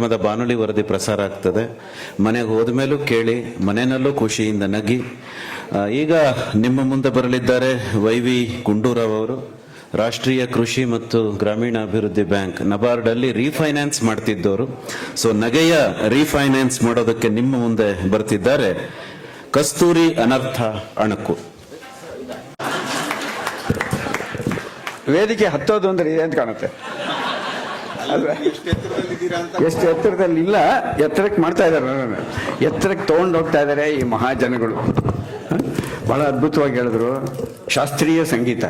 ಕಾರ್ಯಕ್ರಮದ ಬಾನುಲಿ ವರದಿ ಪ್ರಸಾರ ಆಗ್ತದೆ. ಮನೆಗೆ ಹೋದ್ಮೇಲೂ ಕೇಳಿ, ಮನೆಯಲ್ಲೂ ಖುಷಿಯಿಂದ ನಗಿ. ಈಗ ನಿಮ್ಮ ಮುಂದೆ ಬರಲಿದ್ದಾರೆ ವೈ ವಿ ಗುಂಡೂರಾವ್ ಅವರು. ರಾಷ್ಟ್ರೀಯ ಕೃಷಿ ಮತ್ತು ಗ್ರಾಮೀಣ ಅಭಿವೃದ್ಧಿ ಬ್ಯಾಂಕ್ ನಬಾರ್ಡ್ ಅಲ್ಲಿ ರೀಫೈನಾನ್ಸ್ ಮಾಡ್ತಿದ್ದವರು ಸೊ ನಗೆಯ ರೀಫೈನಾನ್ಸ್ ಮಾಡೋದಕ್ಕೆ ನಿಮ್ಮ ಮುಂದೆ ಬರ್ತಿದ್ದಾರೆ. ಕಸ್ತೂರಿ ಅನರ್ಥ ಅಣಕು. ವೇದಿಕೆ ಹತ್ತೋದು ಅಂದ್ರೆ ಅಂತ ಕಾಣುತ್ತೆ. ಎಷ್ಟು ಎತ್ತರದಲ್ಲಿ ಇಲ್ಲ, ಎತ್ತರಕ್ಕೆ ಮಾಡ್ತಾ ಇದ್ದಾರೆ. ಎತ್ತರಕ್ಕೆ ತೊಗೊಂಡು ಹೋಗ್ತಾ ಇದ್ದಾರೆ ಈ ಮಹಾಜನಗಳು. ಬಹಳ ಅದ್ಭುತವಾಗಿ ಹೇಳಿದ್ರು. ಶಾಸ್ತ್ರೀಯ ಸಂಗೀತ.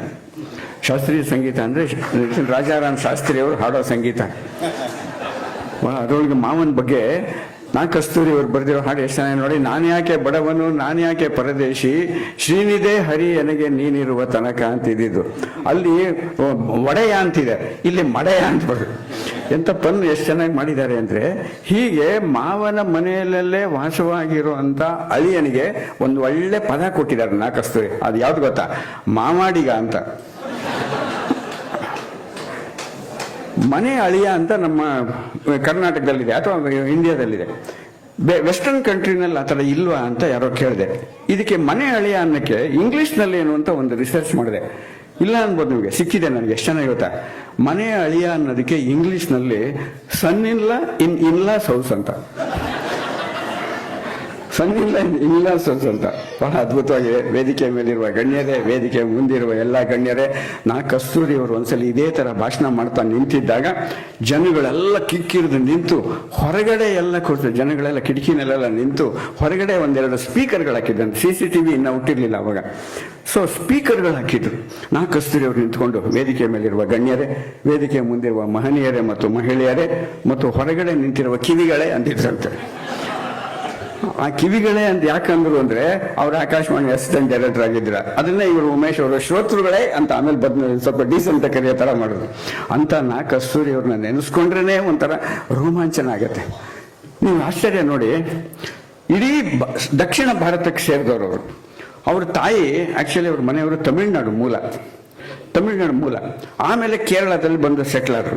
ಶಾಸ್ತ್ರೀಯ ಸಂಗೀತ ಅಂದ್ರೆ ರಾಜಾರಾಮ್ ಶಾಸ್ತ್ರಿ ಅವರು ಹಾಡೋ ಸಂಗೀತ. ಅದರೊಳಗೆ ಮಾವನ ಬಗ್ಗೆ ನಾ ಕಸ್ತೂರಿ ಅವ್ರು ಬರೆದಿರೋ ಹಾಡು ಎಷ್ಟು ಚೆನ್ನಾಗಿ ನೋಡಿ, ನಾನು ಯಾಕೆ ಬಡವನು, ನಾನು ಯಾಕೆ ಪರದೇಶಿ ಶ್ರೀನಿದೆ ಹರಿ ನನಗೆ ನೀನಿರುವ ತನಕ ಅಂತ ಇದ್ದಿದ್ದು ಅಲ್ಲಿ ಒಡೆಯ ಅಂತಿದೆ. ಇಲ್ಲಿ ಮಡೆಯ ಅಂತ ಬರೋದು ಎಂತ ಪನ್ ಎಷ್ಟು ಚೆನ್ನಾಗಿ ಮಾಡಿದ್ದಾರೆ ಅಂದ್ರೆ ಹೀಗೆ ಮಾವನ ಮನೆಯಲ್ಲೇ ವಾಸವಾಗಿರುವಂತ ಅಳಿಯನಿಗೆ ಒಂದು ಒಳ್ಳೆ ಪದ ಕೊಟ್ಟಿದ್ದಾರೆ ನಾ ಅದು ಯಾವ್ದು ಗೊತ್ತಾ? ಮಾವಾಡಿಗ ಅಂತ. ಮನೆ ಅಳಿಯ ಅಂತ ನಮ್ಮ ಕರ್ನಾಟಕದಲ್ಲಿದೆ ಅಥವಾ ಇಂಡಿಯಾದಲ್ಲಿದೆ. ವೆಸ್ಟರ್ನ್ ಕಂಟ್ರಿನಲ್ಲಿ ಆ ಥರ ಇಲ್ವಾ ಅಂತ ಯಾರೋ ಕೇಳಿದೆ. ಇದಕ್ಕೆ ಮನೆ ಅಳಿಯ ಅನ್ನಕ್ಕೆ ಇಂಗ್ಲಿಷ್ನಲ್ಲಿ ಏನು ಅಂತ ಒಂದು ರಿಸರ್ಚ್ ಮಾಡಿದೆ. ಇಲ್ಲ ಅನ್ಬೋದು ನಿಮಗೆ, ಸಿಕ್ಕಿದೆ ನನಗೆ, ಎಷ್ಟು ಚೆನ್ನಾಗಿ ಗೊತ್ತಾ? ಮನೆ ಅಳಿಯ ಅನ್ನೋದಕ್ಕೆ ಇಂಗ್ಲೀಷ್ನಲ್ಲಿ ಸನ್ ಇನ್ಲ ಇನ್ ಇನ್ಲಾಸ್ ಹೌಸ್ ಅಂತ. ಸನ್ ಇಲ್ಲ ಅಂತ ಬಹಳ ಅದ್ಭುತವಾಗಿ ವೇದಿಕೆ ಮೇಲಿರುವ ಗಣ್ಯರೇ, ವೇದಿಕೆ ಮುಂದಿರುವ ಎಲ್ಲ ಗಣ್ಯರೇ, ನಾ ಕಸ್ತೂರಿ ಅವರು ಒಂದ್ಸಲಿ ಇದೇ ತರ ಭಾಷಣ ಮಾಡ್ತಾ ನಿಂತಿದ್ದಾಗ ಜನಗಳೆಲ್ಲ ಕಿಕ್ಕಿರಿದು ನಿಂತು ಹೊರಗಡೆ ಎಲ್ಲ ಕೊಡ್ತಾರೆ. ಜನಗಳೆಲ್ಲ ಕಿಟಕಿನಲ್ಲೆಲ್ಲ ನಿಂತು ಹೊರಗಡೆ ಒಂದೆರಡು ಸ್ಪೀಕರ್ಗಳು ಹಾಕಿದ್ದಂತೆ ಸಿ ಸಿ ಟಿ ವಿ ಇನ್ನೂ ಹುಟ್ಟಿರ್ಲಿಲ್ಲ ಅವಾಗ. ಸೊ ಸ್ಪೀಕರ್ಗಳು ಹಾಕಿದ್ರು. ನಾ ಕಸ್ತೂರಿ ಅವರು ನಿಂತ್ಕೊಂಡು ವೇದಿಕೆ ಮೇಲಿರುವ ಗಣ್ಯರೇ, ವೇದಿಕೆ ಮುಂದಿರುವ ಮಹನೀಯರೇ ಮತ್ತು ಮಹಿಳೆಯರೇ ಮತ್ತು ಹೊರಗಡೆ ನಿಂತಿರುವ ಕಿವಿಗಳೇ ಅಂತಿದ್ರಂತೆ. ಆ ಕಿವಿಗಳೇ ಅಂತ ಯಾಕಂದ್ರು ಅಂದ್ರೆ ಅವ್ರು ಆಕಾಶವಾಣಿ ಅಸಿಸ್ಟೆಂಟ್ ಡೈರೆಕ್ಟರ್ ಆಗಿದ್ರ. ಅದನ್ನ ಇವರು ಉಮೇಶ್ ಅವರು ಶ್ರೋತೃಗಳೇ ಅಂತ ಆಮೇಲೆ ಬದ್ ಸ್ವಲ್ಪ ಡೀಸೆಂಟ್ ಕರೆಯೋ ತರ ಮಾಡಿದ್ರು ಅಂತ ನಾ ಕಸ್ತೂರಿ ಅವ್ರನ್ನ ನೆನೆಸ್ಕೊಂಡ್ರೇನೆ ಒಂಥರ ರೋಮಾಂಚನ ಆಗತ್ತೆ. ನೀವು ಆಶ್ಚರ್ಯ ನೋಡಿ, ಇಡೀ ದಕ್ಷಿಣ ಭಾರತಕ್ಕೆ ಸೇರಿದವರು ಅವರು. ಅವ್ರ ತಾಯಿ ಆಕ್ಚುಲಿ ಅವ್ರ ಮನೆಯವರು ತಮಿಳ್ನಾಡು ಮೂಲ. ತಮಿಳುನಾಡು ಮೂಲ. ಆಮೇಲೆ ಕೇರಳದಲ್ಲಿ ಬಂದು ಸೆಟ್ಲರ್.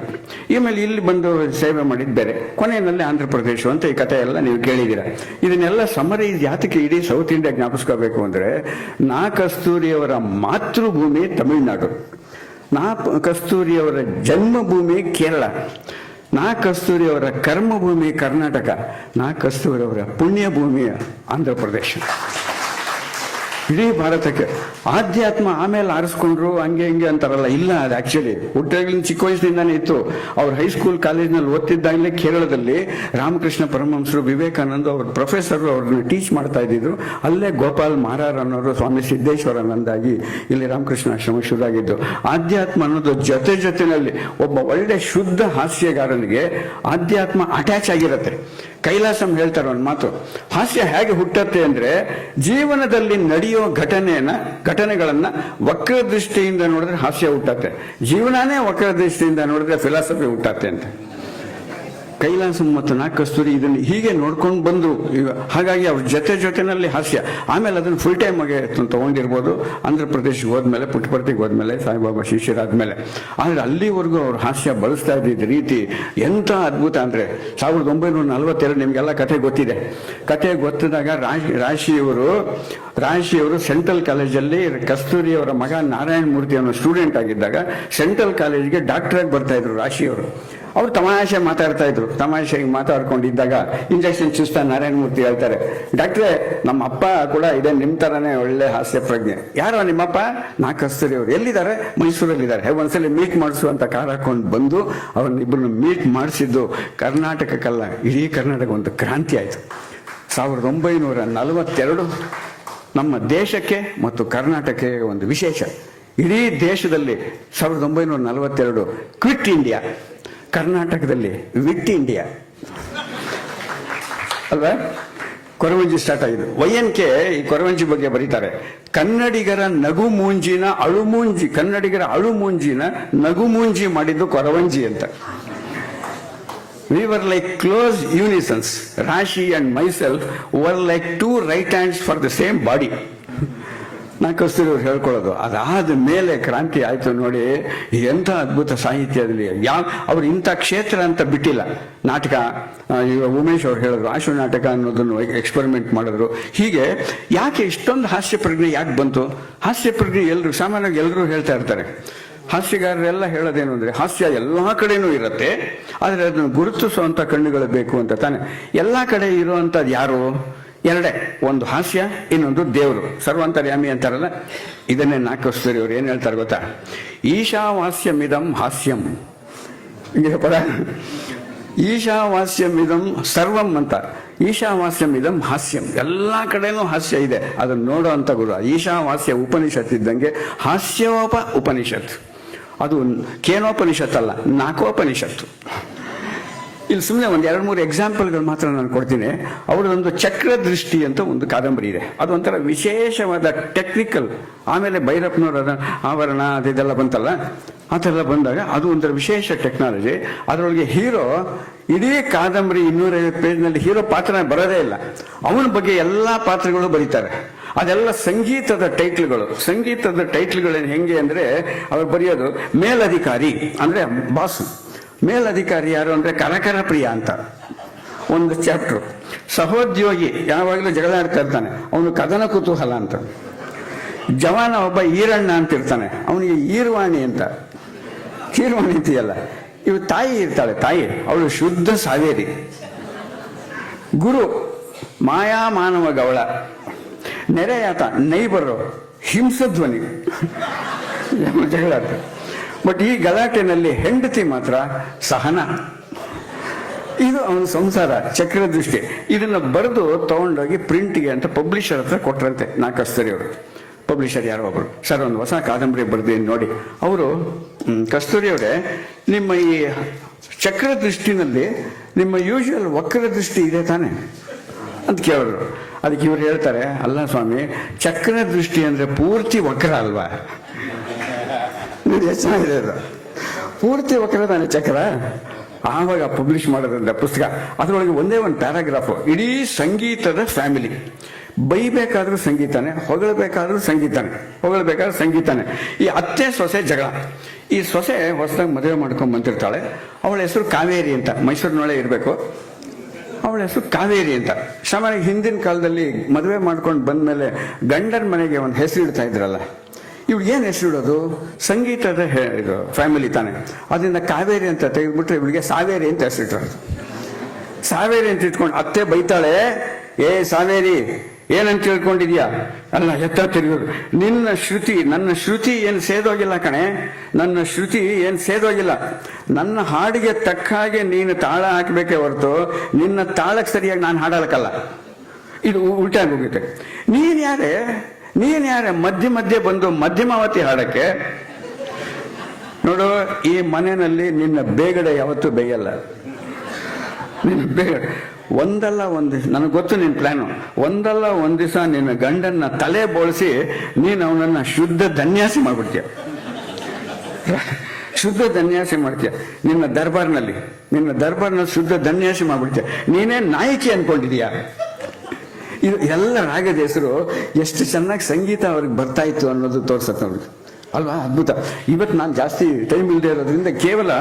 ಆಮೇಲೆ ಇಲ್ಲಿ ಬಂದು ಸೇವೆ ಮಾಡಿದ್ದು ಬೇರೆ. ಕೊನೆಯಲ್ಲಿ ಆಂಧ್ರ ಪ್ರದೇಶ ಅಂತ ಈ ಕಥೆ ಎಲ್ಲ ನೀವು ಕೇಳಿದ್ದೀರ. ಇದನ್ನೆಲ್ಲ ಸಮರಿ ಯಾತಕ್ಕೆ ಇಡೀ ಸೌತ್ ಇಂಡಿಯಾ ಜ್ಞಾಪಿಸ್ಕೋಬೇಕು ಅಂದ್ರೆ ನಾ ಕಸ್ತೂರಿಯವರ ಮಾತೃಭೂಮಿ ತಮಿಳುನಾಡು. ನಾ ಕಸ್ತೂರಿಯವರ ಜನ್ಮಭೂಮಿ ಕೇರಳ. ನಾ ಕಸ್ತೂರಿಯವರ ಕರ್ಮಭೂಮಿ ಕರ್ನಾಟಕ. ನಾ ಕಸ್ತೂರಿಯವರ ಪುಣ್ಯಭೂಮಿ ಆಂಧ್ರ ಪ್ರದೇಶ. ಇಡೀ ಭಾರತಕ್ಕೆ ಆಧ್ಯಾತ್ಮ ಆಮೇಲೆ ಆರಿಸ್ಕೊಂಡ್ರು ಹಂಗೆ ಹಿಂಗೆ ಅಂತಾರಲ್ಲ, ಇಲ್ಲ ಅದು ಆಕ್ಚುಲಿ ಹುಟ್ಟಿನ ಚಿಕ್ಕ ವಯಸ್ಸಿನಿಂದಾನೇ ಇತ್ತು. ಅವ್ರು ಹೈಸ್ಕೂಲ್ ಕಾಲೇಜ್ನಲ್ಲಿ ಓದ್ತಿದ್ದಾಗಲೇ ಕೇರಳದಲ್ಲಿ ರಾಮಕೃಷ್ಣ ಪರಮಹಂಸರು ವಿವೇಕಾನಂದ ಅವ್ರ ಪ್ರೊಫೆಸರ್ ಅವ್ರನ್ನ ಟೀಚ್ ಮಾಡ್ತಾ ಇದ್ದಿದ್ರು. ಅಲ್ಲೇ ಗೋಪಾಲ್ ಮಾರಾರ್ ಅನ್ನೋರು ಸ್ವಾಮಿ ಸಿದ್ದೇಶ್ವರನಂದಾಗಿ ಇಲ್ಲಿ ರಾಮಕೃಷ್ಣ ಆಶ್ರಮ ಶುರುವಾಗಿದ್ದು ಆಧ್ಯಾತ್ಮ ಅನ್ನೋದು ಜೊತೆ ಜೊತೆನಲ್ಲಿ ಒಬ್ಬ ಒಳ್ಳೆ ಶುದ್ಧ ಹಾಸ್ಯಗಾರನಿಗೆ ಆಧ್ಯಾತ್ಮ ಅಟ್ಯಾಚ್ ಆಗಿರುತ್ತೆ. ಕೈಲಾಸಂ ಹೇಳ್ತಾರೆ ಒಂದು ಮಾತು. ಹಾಸ್ಯ ಹೇಗೆ ಹುಟ್ಟತ್ತೆ ಅಂದ್ರೆ ಜೀವನದಲ್ಲಿ ನಡೆಯೋ ಘಟನೆಯನ್ನ ಘಟನೆಗಳನ್ನ ವಕ್ರ ದೃಷ್ಟಿಯಿಂದ ನೋಡಿದ್ರೆ ಹಾಸ್ಯ ಹುಟ್ಟತ್ತೆ ಜೀವನಾನೇ ವಕ್ರ ದೃಷ್ಟಿಯಿಂದ ನೋಡಿದ್ರೆ ಫಿಲಾಸಫಿ ಹುಟ್ಟತ್ತೆ ಅಂತ. ಕೈಲಾಸಂ ಮತ್ತು ನಾ ಕಸ್ತೂರಿ ಇದನ್ನು ಹೀಗೆ ನೋಡ್ಕೊಂಡು ಬಂದ್ರು. ಹಾಗಾಗಿ ಅವ್ರ ಜೊತೆ ಜೊತೆನಲ್ಲಿ ಹಾಸ್ಯ. ಆಮೇಲೆ ಅದನ್ನು ಫುಲ್ ಟೈಮ್ ಆಗಿ ತೊಗೊಂಡಿರ್ಬೋದು. ಆಂಧ್ರ ಪ್ರದೇಶಕ್ಕೆ ಹೋದ್ಮೇಲೆ, ಪುಟ್ಟಪರ್ತಿಗೆ ಹೋದ್ಮೇಲೆ, ಸಾಯಿಬಾಬಾ ಶಿಷ್ಯರಾದ್ಮೇಲೆ ಆದರೆ ಅಲ್ಲಿವರೆಗೂ ಅವ್ರ ಹಾಸ್ಯ ಬಳಸ್ತಾ ಇದ್ದಿದ್ದ ರೀತಿ ಎಂತ ಅದ್ಭುತ ಅಂದ್ರೆ ಸಾವಿರದ ಒಂಬೈನೂರ ನಲವತ್ತೆರಡು ನಿಮಗೆಲ್ಲ ಕಥೆ ಗೊತ್ತಿದೆ. ಕಥೆ ಗೊತ್ತಿದಾಗ ರಾಶಿ, ರಾಶಿಯವರು ರಾಶಿಯವರು ಸೆಂಟ್ರಲ್ ಕಾಲೇಜಲ್ಲಿ ಕಸ್ತೂರಿ ಅವರ ಮಗ ನಾರಾಯಣ ಮೂರ್ತಿ ಅನ್ನೋ ಸ್ಟೂಡೆಂಟ್ ಆಗಿದ್ದಾಗ ಸೆಂಟ್ರಲ್ ಕಾಲೇಜ್ಗೆ ಡಾಕ್ಟರ್ ಆಗಿ ಬರ್ತಾ ಇದ್ರು ರಾಶಿಯವರು. ಅವ್ರು ತಮಾಷೆ ಮಾತಾಡ್ತಾ ಇದ್ರು. ತಮಾಷೆ ಮಾತಾಡ್ಕೊಂಡಿದ್ದಾಗ ಇಂಜೆಕ್ಷನ್ ಚುಸ್ತ ನಾರಾಯಣ ಮೂರ್ತಿ ಹೇಳ್ತಾರೆ, ಡಾಕ್ಟ್ರೆ, ನಮ್ಮ ಅಪ್ಪ ಕೂಡ ಇದೆ, ನಿಮ್ ತರನೇ ಒಳ್ಳೆ ಹಾಸ್ಯ ಪ್ರಜ್ಞೆ. ಯಾರೋ ನಿಮ್ಮಪ್ಪ? ನಾ ಕಸ್ತೂರಿ ಅವರು. ಎಲ್ಲಿದ್ದಾರೆ? ಮೈಸೂರಲ್ಲಿದ್ದಾರೆ. ಒಂದ್ಸಲಿ ಮೀಟ್ ಮಾಡಿಸು ಅಂತ ಕಾರ್ ಹಾಕೊಂಡು ಬಂದು ಅವ್ರನ್ನಿಬ್ಬರನ್ನು ಮೀಟ್ ಮಾಡಿಸಿದ್ದು ಕರ್ನಾಟಕಕ್ಕಲ್ಲ, ಇಡೀ ಕರ್ನಾಟಕ ಒಂದು ಕ್ರಾಂತಿ ಆಯಿತು. ಸಾವಿರದ ಒಂಬೈನೂರ ನಲವತ್ತೆರಡು ನಮ್ಮ ದೇಶಕ್ಕೆ ಮತ್ತು ಕರ್ನಾಟಕಕ್ಕೆ ಒಂದು ವಿಶೇಷ. ಇಡೀ ದೇಶದಲ್ಲಿ ಸಾವಿರದ ಒಂಬೈನೂರ ನಲವತ್ತೆರಡು, ಕ್ವಿಟ್ ಇಂಡಿಯಾ. ಕರ್ನಾಟಕದಲ್ಲಿ ವಿಟ್ ಇಂಡಿಯಾ. ಅಲ್ವಾ? ಕೊರವಂಜಿ ಸ್ಟಾರ್ಟ್ ಆಗಿದೆ ವೈ ಎನ್ ಕೆ ಈ ಕೊರವಂಜಿ ಬಗ್ಗೆ ಬರೀತಾರೆ. ಕನ್ನಡಿಗರ ನಗು ಮೂಂಜಿನ ಅಳುಮೂಂಜಿ ಕನ್ನಡಿಗರ ಅಳು ಮೂಂಜಿನ ನಗು ಮೂಂಜಿ ಮಾಡಿದ್ದು ಕೊರವಂಜಿ ಅಂತ. We were like close unisons ರಾಶಿ and myself were like two right hands for the same body. ನಾ ಕಸ್ತೂರಿಯವ್ರು ಹೇಳ್ಕೊಳ್ಳೋದು. ಅದಾದ ಮೇಲೆ ಕ್ರಾಂತಿ ಆಯಿತು ನೋಡಿ, ಎಂಥ ಅದ್ಭುತ ಸಾಹಿತ್ಯದಲ್ಲಿ ಯಾವ ಅವ್ರು ಇಂಥ ಕ್ಷೇತ್ರ ಅಂತ ಬಿಟ್ಟಿಲ್ಲ. ನಾಟಕ ಈಗ ಉಮೇಶ್ ಅವ್ರು ಹೇಳಿದ್ರು, ಆಶು ನಾಟಕ ಅನ್ನೋದನ್ನು ಎಕ್ಸ್ಪರಿಮೆಂಟ್ ಮಾಡಿದ್ರು. ಹೀಗೆ ಯಾಕೆ ಇಷ್ಟೊಂದು ಹಾಸ್ಯ ಪ್ರಜ್ಞೆ ಯಾಕೆ ಬಂತು? ಹಾಸ್ಯ ಪ್ರಜ್ಞೆ ಎಲ್ಲರೂ ಸಾಮಾನ್ಯವಾಗಿ ಎಲ್ಲರೂ ಹೇಳ್ತಾ ಇರ್ತಾರೆ. ಹಾಸ್ಯಗಾರರೆಲ್ಲ ಹೇಳೋದೇನು ಅಂದರೆ, ಹಾಸ್ಯ ಎಲ್ಲ ಕಡೆನೂ ಇರುತ್ತೆ, ಆದರೆ ಅದನ್ನು ಗುರುತಿಸುವಂಥ ಕಣ್ಣುಗಳು ಬೇಕು ಅಂತ ತಾನೆ. ಎಲ್ಲ ಕಡೆ ಇರುವಂಥದ್ದು ಯಾರು? ಎರಡೇ, ಒಂದು ಹಾಸ್ಯ, ಇನ್ನೊಂದು ದೇವರು. ಸರ್ವಾಂತರ್ಯಾಮಿ ಅಂತಾರಲ್ಲ, ಇದನ್ನೇ ನಾಲ್ಕಸ್ತರಿ ಅವ್ರು ಏನು ಹೇಳ್ತಾರೆ ಗೊತ್ತಾ? ಈಶಾವಾಸ್ಯಮಿದಂ ಹಾಸ್ಯಂ. ಹಿಂಗೆ ಪದ ಈಶಾವಾಸ್ಯಮಿದಂ ಸರ್ವಂ ಅಂತ. ಈಶಾವಾಸ್ಯಮಿದಂ ಹಾಸ್ಯಂ. ಎಲ್ಲ ಕಡೆನೂ ಹಾಸ್ಯ ಇದೆ. ಅದನ್ನು ನೋಡೋ ಅಂತ ಗುರು. ಈಶಾವಾಸ್ಯ ಉಪನಿಷತ್ ಇದ್ದಂಗೆ ಹಾಸ್ಯೋಪ ಉಪನಿಷತ್ ಅದು ಕೇನೋಪನಿಷತ್ ಅಲ್ಲ ನಾಕೋಪನಿಷತ್ತು. ಇಲ್ಲಿ ಸುಮ್ಮನೆ ಒಂದು ಎರಡು ಮೂರು ಎಕ್ಸಾಂಪಲ್ಗಳು ಮಾತ್ರ ನಾನು ಕೊಡ್ತೀನಿ. ಅವರದೊಂದು ಚಕ್ರ ದೃಷ್ಟಿ ಅಂತ ಒಂದು ಕಾದಂಬರಿ ಇದೆ. ಅದೊಂಥರ ವಿಶೇಷವಾದ ಟೆಕ್ನಿಕಲ್ ಆಮೇಲೆ ಭೈರಪ್ಪನವರ ಅದ- ಅದು ಇದೆಲ್ಲ ಬಂತಲ್ಲ? ಆ ಥರ ಬಂದಾಗ ಅದು ಒಂಥರ ವಿಶೇಷ ಟೆಕ್ನಾಲಜಿ ಅದರೊಳಗೆ ಹೀರೋ ಇಡೀ ಕಾದಂಬರಿ ಇನ್ನೂರೈವತ್ತು ಪೇಜ್ನಲ್ಲಿ ಹೀರೋ ಪಾತ್ರ ಬರೋದೇ ಇಲ್ಲ. ಅವನ ಬಗ್ಗೆ ಎಲ್ಲ ಪಾತ್ರಗಳು ಬರೀತಾರೆ. ಅದೆಲ್ಲ ಸಂಗೀತದ ಟೈಟ್ಲ್ಗಳು ಸಂಗೀತದ ಟೈಟ್ಲ್ಗಳೇನು ಹೆಂಗೆ ಅಂದರೆ, ಅವ್ರು ಬರೆಯೋದು ಮೇಲಧಿಕಾರಿ ಅಂದರೆ ಬಾಸು. ಮೇಲಧಿಕಾರಿ ಯಾರು ಅಂದ್ರೆ ಕರಕರ ಪ್ರಿಯ ಅಂತ. ಒಂದು ಚಾಪ್ಟರ್ ಸಹೋದ್ಯೋಗಿ ಯಾವಾಗಲೂ ಜಗಳಾಡ್ತಾ ಇರ್ತಾನೆ. ಅವನು ಕದನ ಕುತೂಹಲ ಅಂತ. ಜವಾನ ಒಬ್ಬ ಈರಣ್ಣ ಅಂತ ಇರ್ತಾನೆ. ಅವನಿಗೆ ಈರ್ವಾಣಿ ಅಂತ. ಕೀರ್ವಾಣಿ ಅಂತೀಯಲ್ಲ. ಇವು ತಾಯಿ ಇರ್ತಾಳೆ, ತಾಯಿ. ಅವಳು ಶುದ್ಧ ಸಾವೇರಿ. ಗುರು, ಮಾಯಾ ಮಾನವ ಗವಳ ನೆರೆಯಾತ ನೈಬರು, ಹಿಂಸಧ್ವನಿ. ಜಗಳ ಬಟ್ ಈ ಗಲಾಟೆನಲ್ಲಿ ಹೆಂಡತಿ ಮಾತ್ರ ಸಹನ. ಇದು ಅವನ ಸಂಸಾರ ಚಕ್ರ ದೃಷ್ಟಿ ಇದನ್ನ ಬರೆದು ತಗೊಂಡೋಗಿ ಪ್ರಿಂಟ್ಗೆ ಅಂತ ಪಬ್ಲಿಷರ್ ಹತ್ರ ಕೊಟ್ರಂತೆ ಅವರು. ಪಬ್ಲಿಷರ್ ಯಾರೋ ಒಬ್ಬರು ಸರ್, ಒಂದು ಹೊಸ ಕಾದಂಬರಿ ಬರ್ತೀನಿ ನೋಡಿ. ಅವರು ಕಸ್ತೂರಿ ನಿಮ್ಮ ಈ ಚಕ್ರ ದೃಷ್ಟಿನಲ್ಲಿ ನಿಮ್ಮ ಯೂಶುವಲ್ ವಕ್ರ ದೃಷ್ಟಿ ಇದೆ ತಾನೆ ಅಂತ ಕೇಳಿದ್ರು. ಅದಕ್ಕೆ ಇವ್ರು ಹೇಳ್ತಾರೆ, ಅಲ್ಲ ಸ್ವಾಮಿ ಚಕ್ರ ದೃಷ್ಟಿ ಅಂದ್ರೆ ಪೂರ್ತಿ ವಕ್ರ ಅಲ್ವಾ? ನೋಡಿ ಎಷ್ಟು ಚೆನ್ನಾಗಿದೆ ಅದು? ಪೂರ್ತಿ ನಾನು ಚಕ್ರ? ಆವಾಗ ಪಬ್ಲಿಷ್ ಮಾಡೋದ್ರಿಂದ ಪುಸ್ತಕ. ಅದರೊಳಗೆ ಒಂದೇ ಒಂದು ಪ್ಯಾರಾಗ್ರಾಫ್ ಇಡೀ ಸಂಗೀತದ ಫ್ಯಾಮಿಲಿ ಬೈಬೇಕಾದ್ರೂ ಸಂಗೀತನೇ, ಹೊಗಳಬೇಕಾದ್ರೂ ಸಂಗೀತಾನೆ, ಹೊಗಳಬೇಕಾದ್ರೂ ಸಂಗೀತನೇ. ಈ ಅತ್ತೆ ಸೊಸೆ ಜಗಳ. ಈ ಸೊಸೆ ಹೊಸದಾಗಿ ಮದುವೆ ಮಾಡ್ಕೊಂಡು ಬಂದಿರ್ತಾಳೆ. ಅವಳ ಹೆಸರು ಕಾವೇರಿ ಅಂತ. ಮೈಸೂರಿನೊಳಗೆ ಇರಬೇಕು. ಅವಳ ಹೆಸರು ಕಾವೇರಿ ಅಂತ. ಸಾಮಾನ್ಯ ಹಿಂದಿನ ಕಾಲದಲ್ಲಿ ಮದುವೆ ಮಾಡ್ಕೊಂಡು ಬಂದ ಮೇಲೆ ಗಂಡನ ಮನೆಗೆ ಒಂದು ಹೆಸರು ಇಡ್ತಾ ಇದ್ರಲ್ಲ. ಇವ್ಳು ಏನು ಹೆಸರು ಇಡೋದು? ಸಂಗೀತದ ಇದು ಫ್ಯಾಮಿಲಿ ತಾನೆ. ಅದರಿಂದ ಕಾವೇರಿ ಅಂತ ತೆಗೆದ್ಬಿಟ್ರೆ ಇವಳಿಗೆ ಸಾವೇರಿ ಅಂತ ಹೆಸರಿಟ್ಟರು ಸಾವೇರಿ ಅಂತ ಇಟ್ಕೊಂಡು ಅತ್ತೆ ಬೈತಾಳೆ, ಏ ಸಾವೇರಿ, ಏನಂತ ತಿಳ್ಕೊಂಡಿದ್ಯಾ? ಅಲ್ಲ ಎತ್ತ ತಿರುಗೋದು. ನಿನ್ನ ಶ್ರುತಿ, ನನ್ನ ಶ್ರುತಿ ಏನು ಸೇದೋಗಿಲ್ಲ ಕಣೆ. ನನ್ನ ಶ್ರುತಿ ಏನು ಸೇದೋಗಿಲ್ಲ. ನನ್ನ ಹಾಡಿಗೆ ತಕ್ಕ ಹಾಗೆ ನೀನು ತಾಳ ಹಾಕಬೇಕೇ ಹೊರತು, ನಿನ್ನ ತಾಳಕ್ಕೆ ಸರಿಯಾಗಿ ನಾನು ಹಾಡಲಕ್ಕಲ್ಲ ಇದು ಉಲ್ಟಾಗಿ ಹೋಗುತ್ತೆ. ನೀನು ಯಾರೇ? ನೀನ್ ಯಾರ ಮಧ್ಯ ಮಧ್ಯೆ ಬಂದು ಮಧ್ಯಮಾವತಿ ಹಾಡಕ್ಕೆ, ನೋಡು, ಈ ಮನೆಯಲ್ಲಿ ನಿನ್ನ ಬೇಗಡೆ ಯಾವತ್ತೂ ಬೇಯಲ್ಲ. ನಿನ್ನ ಬೇಗ, ಒಂದಲ್ಲ ಒಂದು, ನನಗೆ ಗೊತ್ತು ನಿನ್ನ ಪ್ಲಾನು ಒಂದಲ್ಲ ಒಂದು ದಿವಸ ನಿನ್ನ ಗಂಡನ್ನ ತಲೆ ಬೋಳಿಸಿ ನೀನು ಅವನನ್ನ ಶುದ್ಧ ಧನ್ಯಾಸಿ ಮಾಡ್ಬಿಡ್ತೀಯ. ಶುದ್ಧ ಧನ್ಯಾಸಿ ಮಾಡ್ತೀಯ. ನಿನ್ನ ದರ್ಬಾರ್ನಲ್ಲಿ ನಿನ್ನ ದರ್ಬಾರ್ನಲ್ಲಿ ಶುದ್ಧ ಧನ್ಯಾಸಿ ಮಾಡ್ಬಿಡ್ತೀಯ. ನೀನೇ ನಾಯಕಿ ಅನ್ಕೊಂಡಿದೀಯ. ಇದು ಎಲ್ಲ ರಾಗದ ಹೆಸರು ಎಷ್ಟು ಚೆನ್ನಾಗಿ ಸಂಗೀತ ಅವ್ರಿಗೆ ಬರ್ತಾ ಇತ್ತು ಅನ್ನೋದು ತೋರ್ಸತ್ತೆ ಅವ್ರಿಗೆ ಅಲ್ವಾ? ಅದ್ಭುತ. ಇವತ್ತು ನಾನು ಜಾಸ್ತಿ ಟೈಮ್ ಇಲ್ಲದೆ ಇರೋದ್ರಿಂದ ಕೇವಲ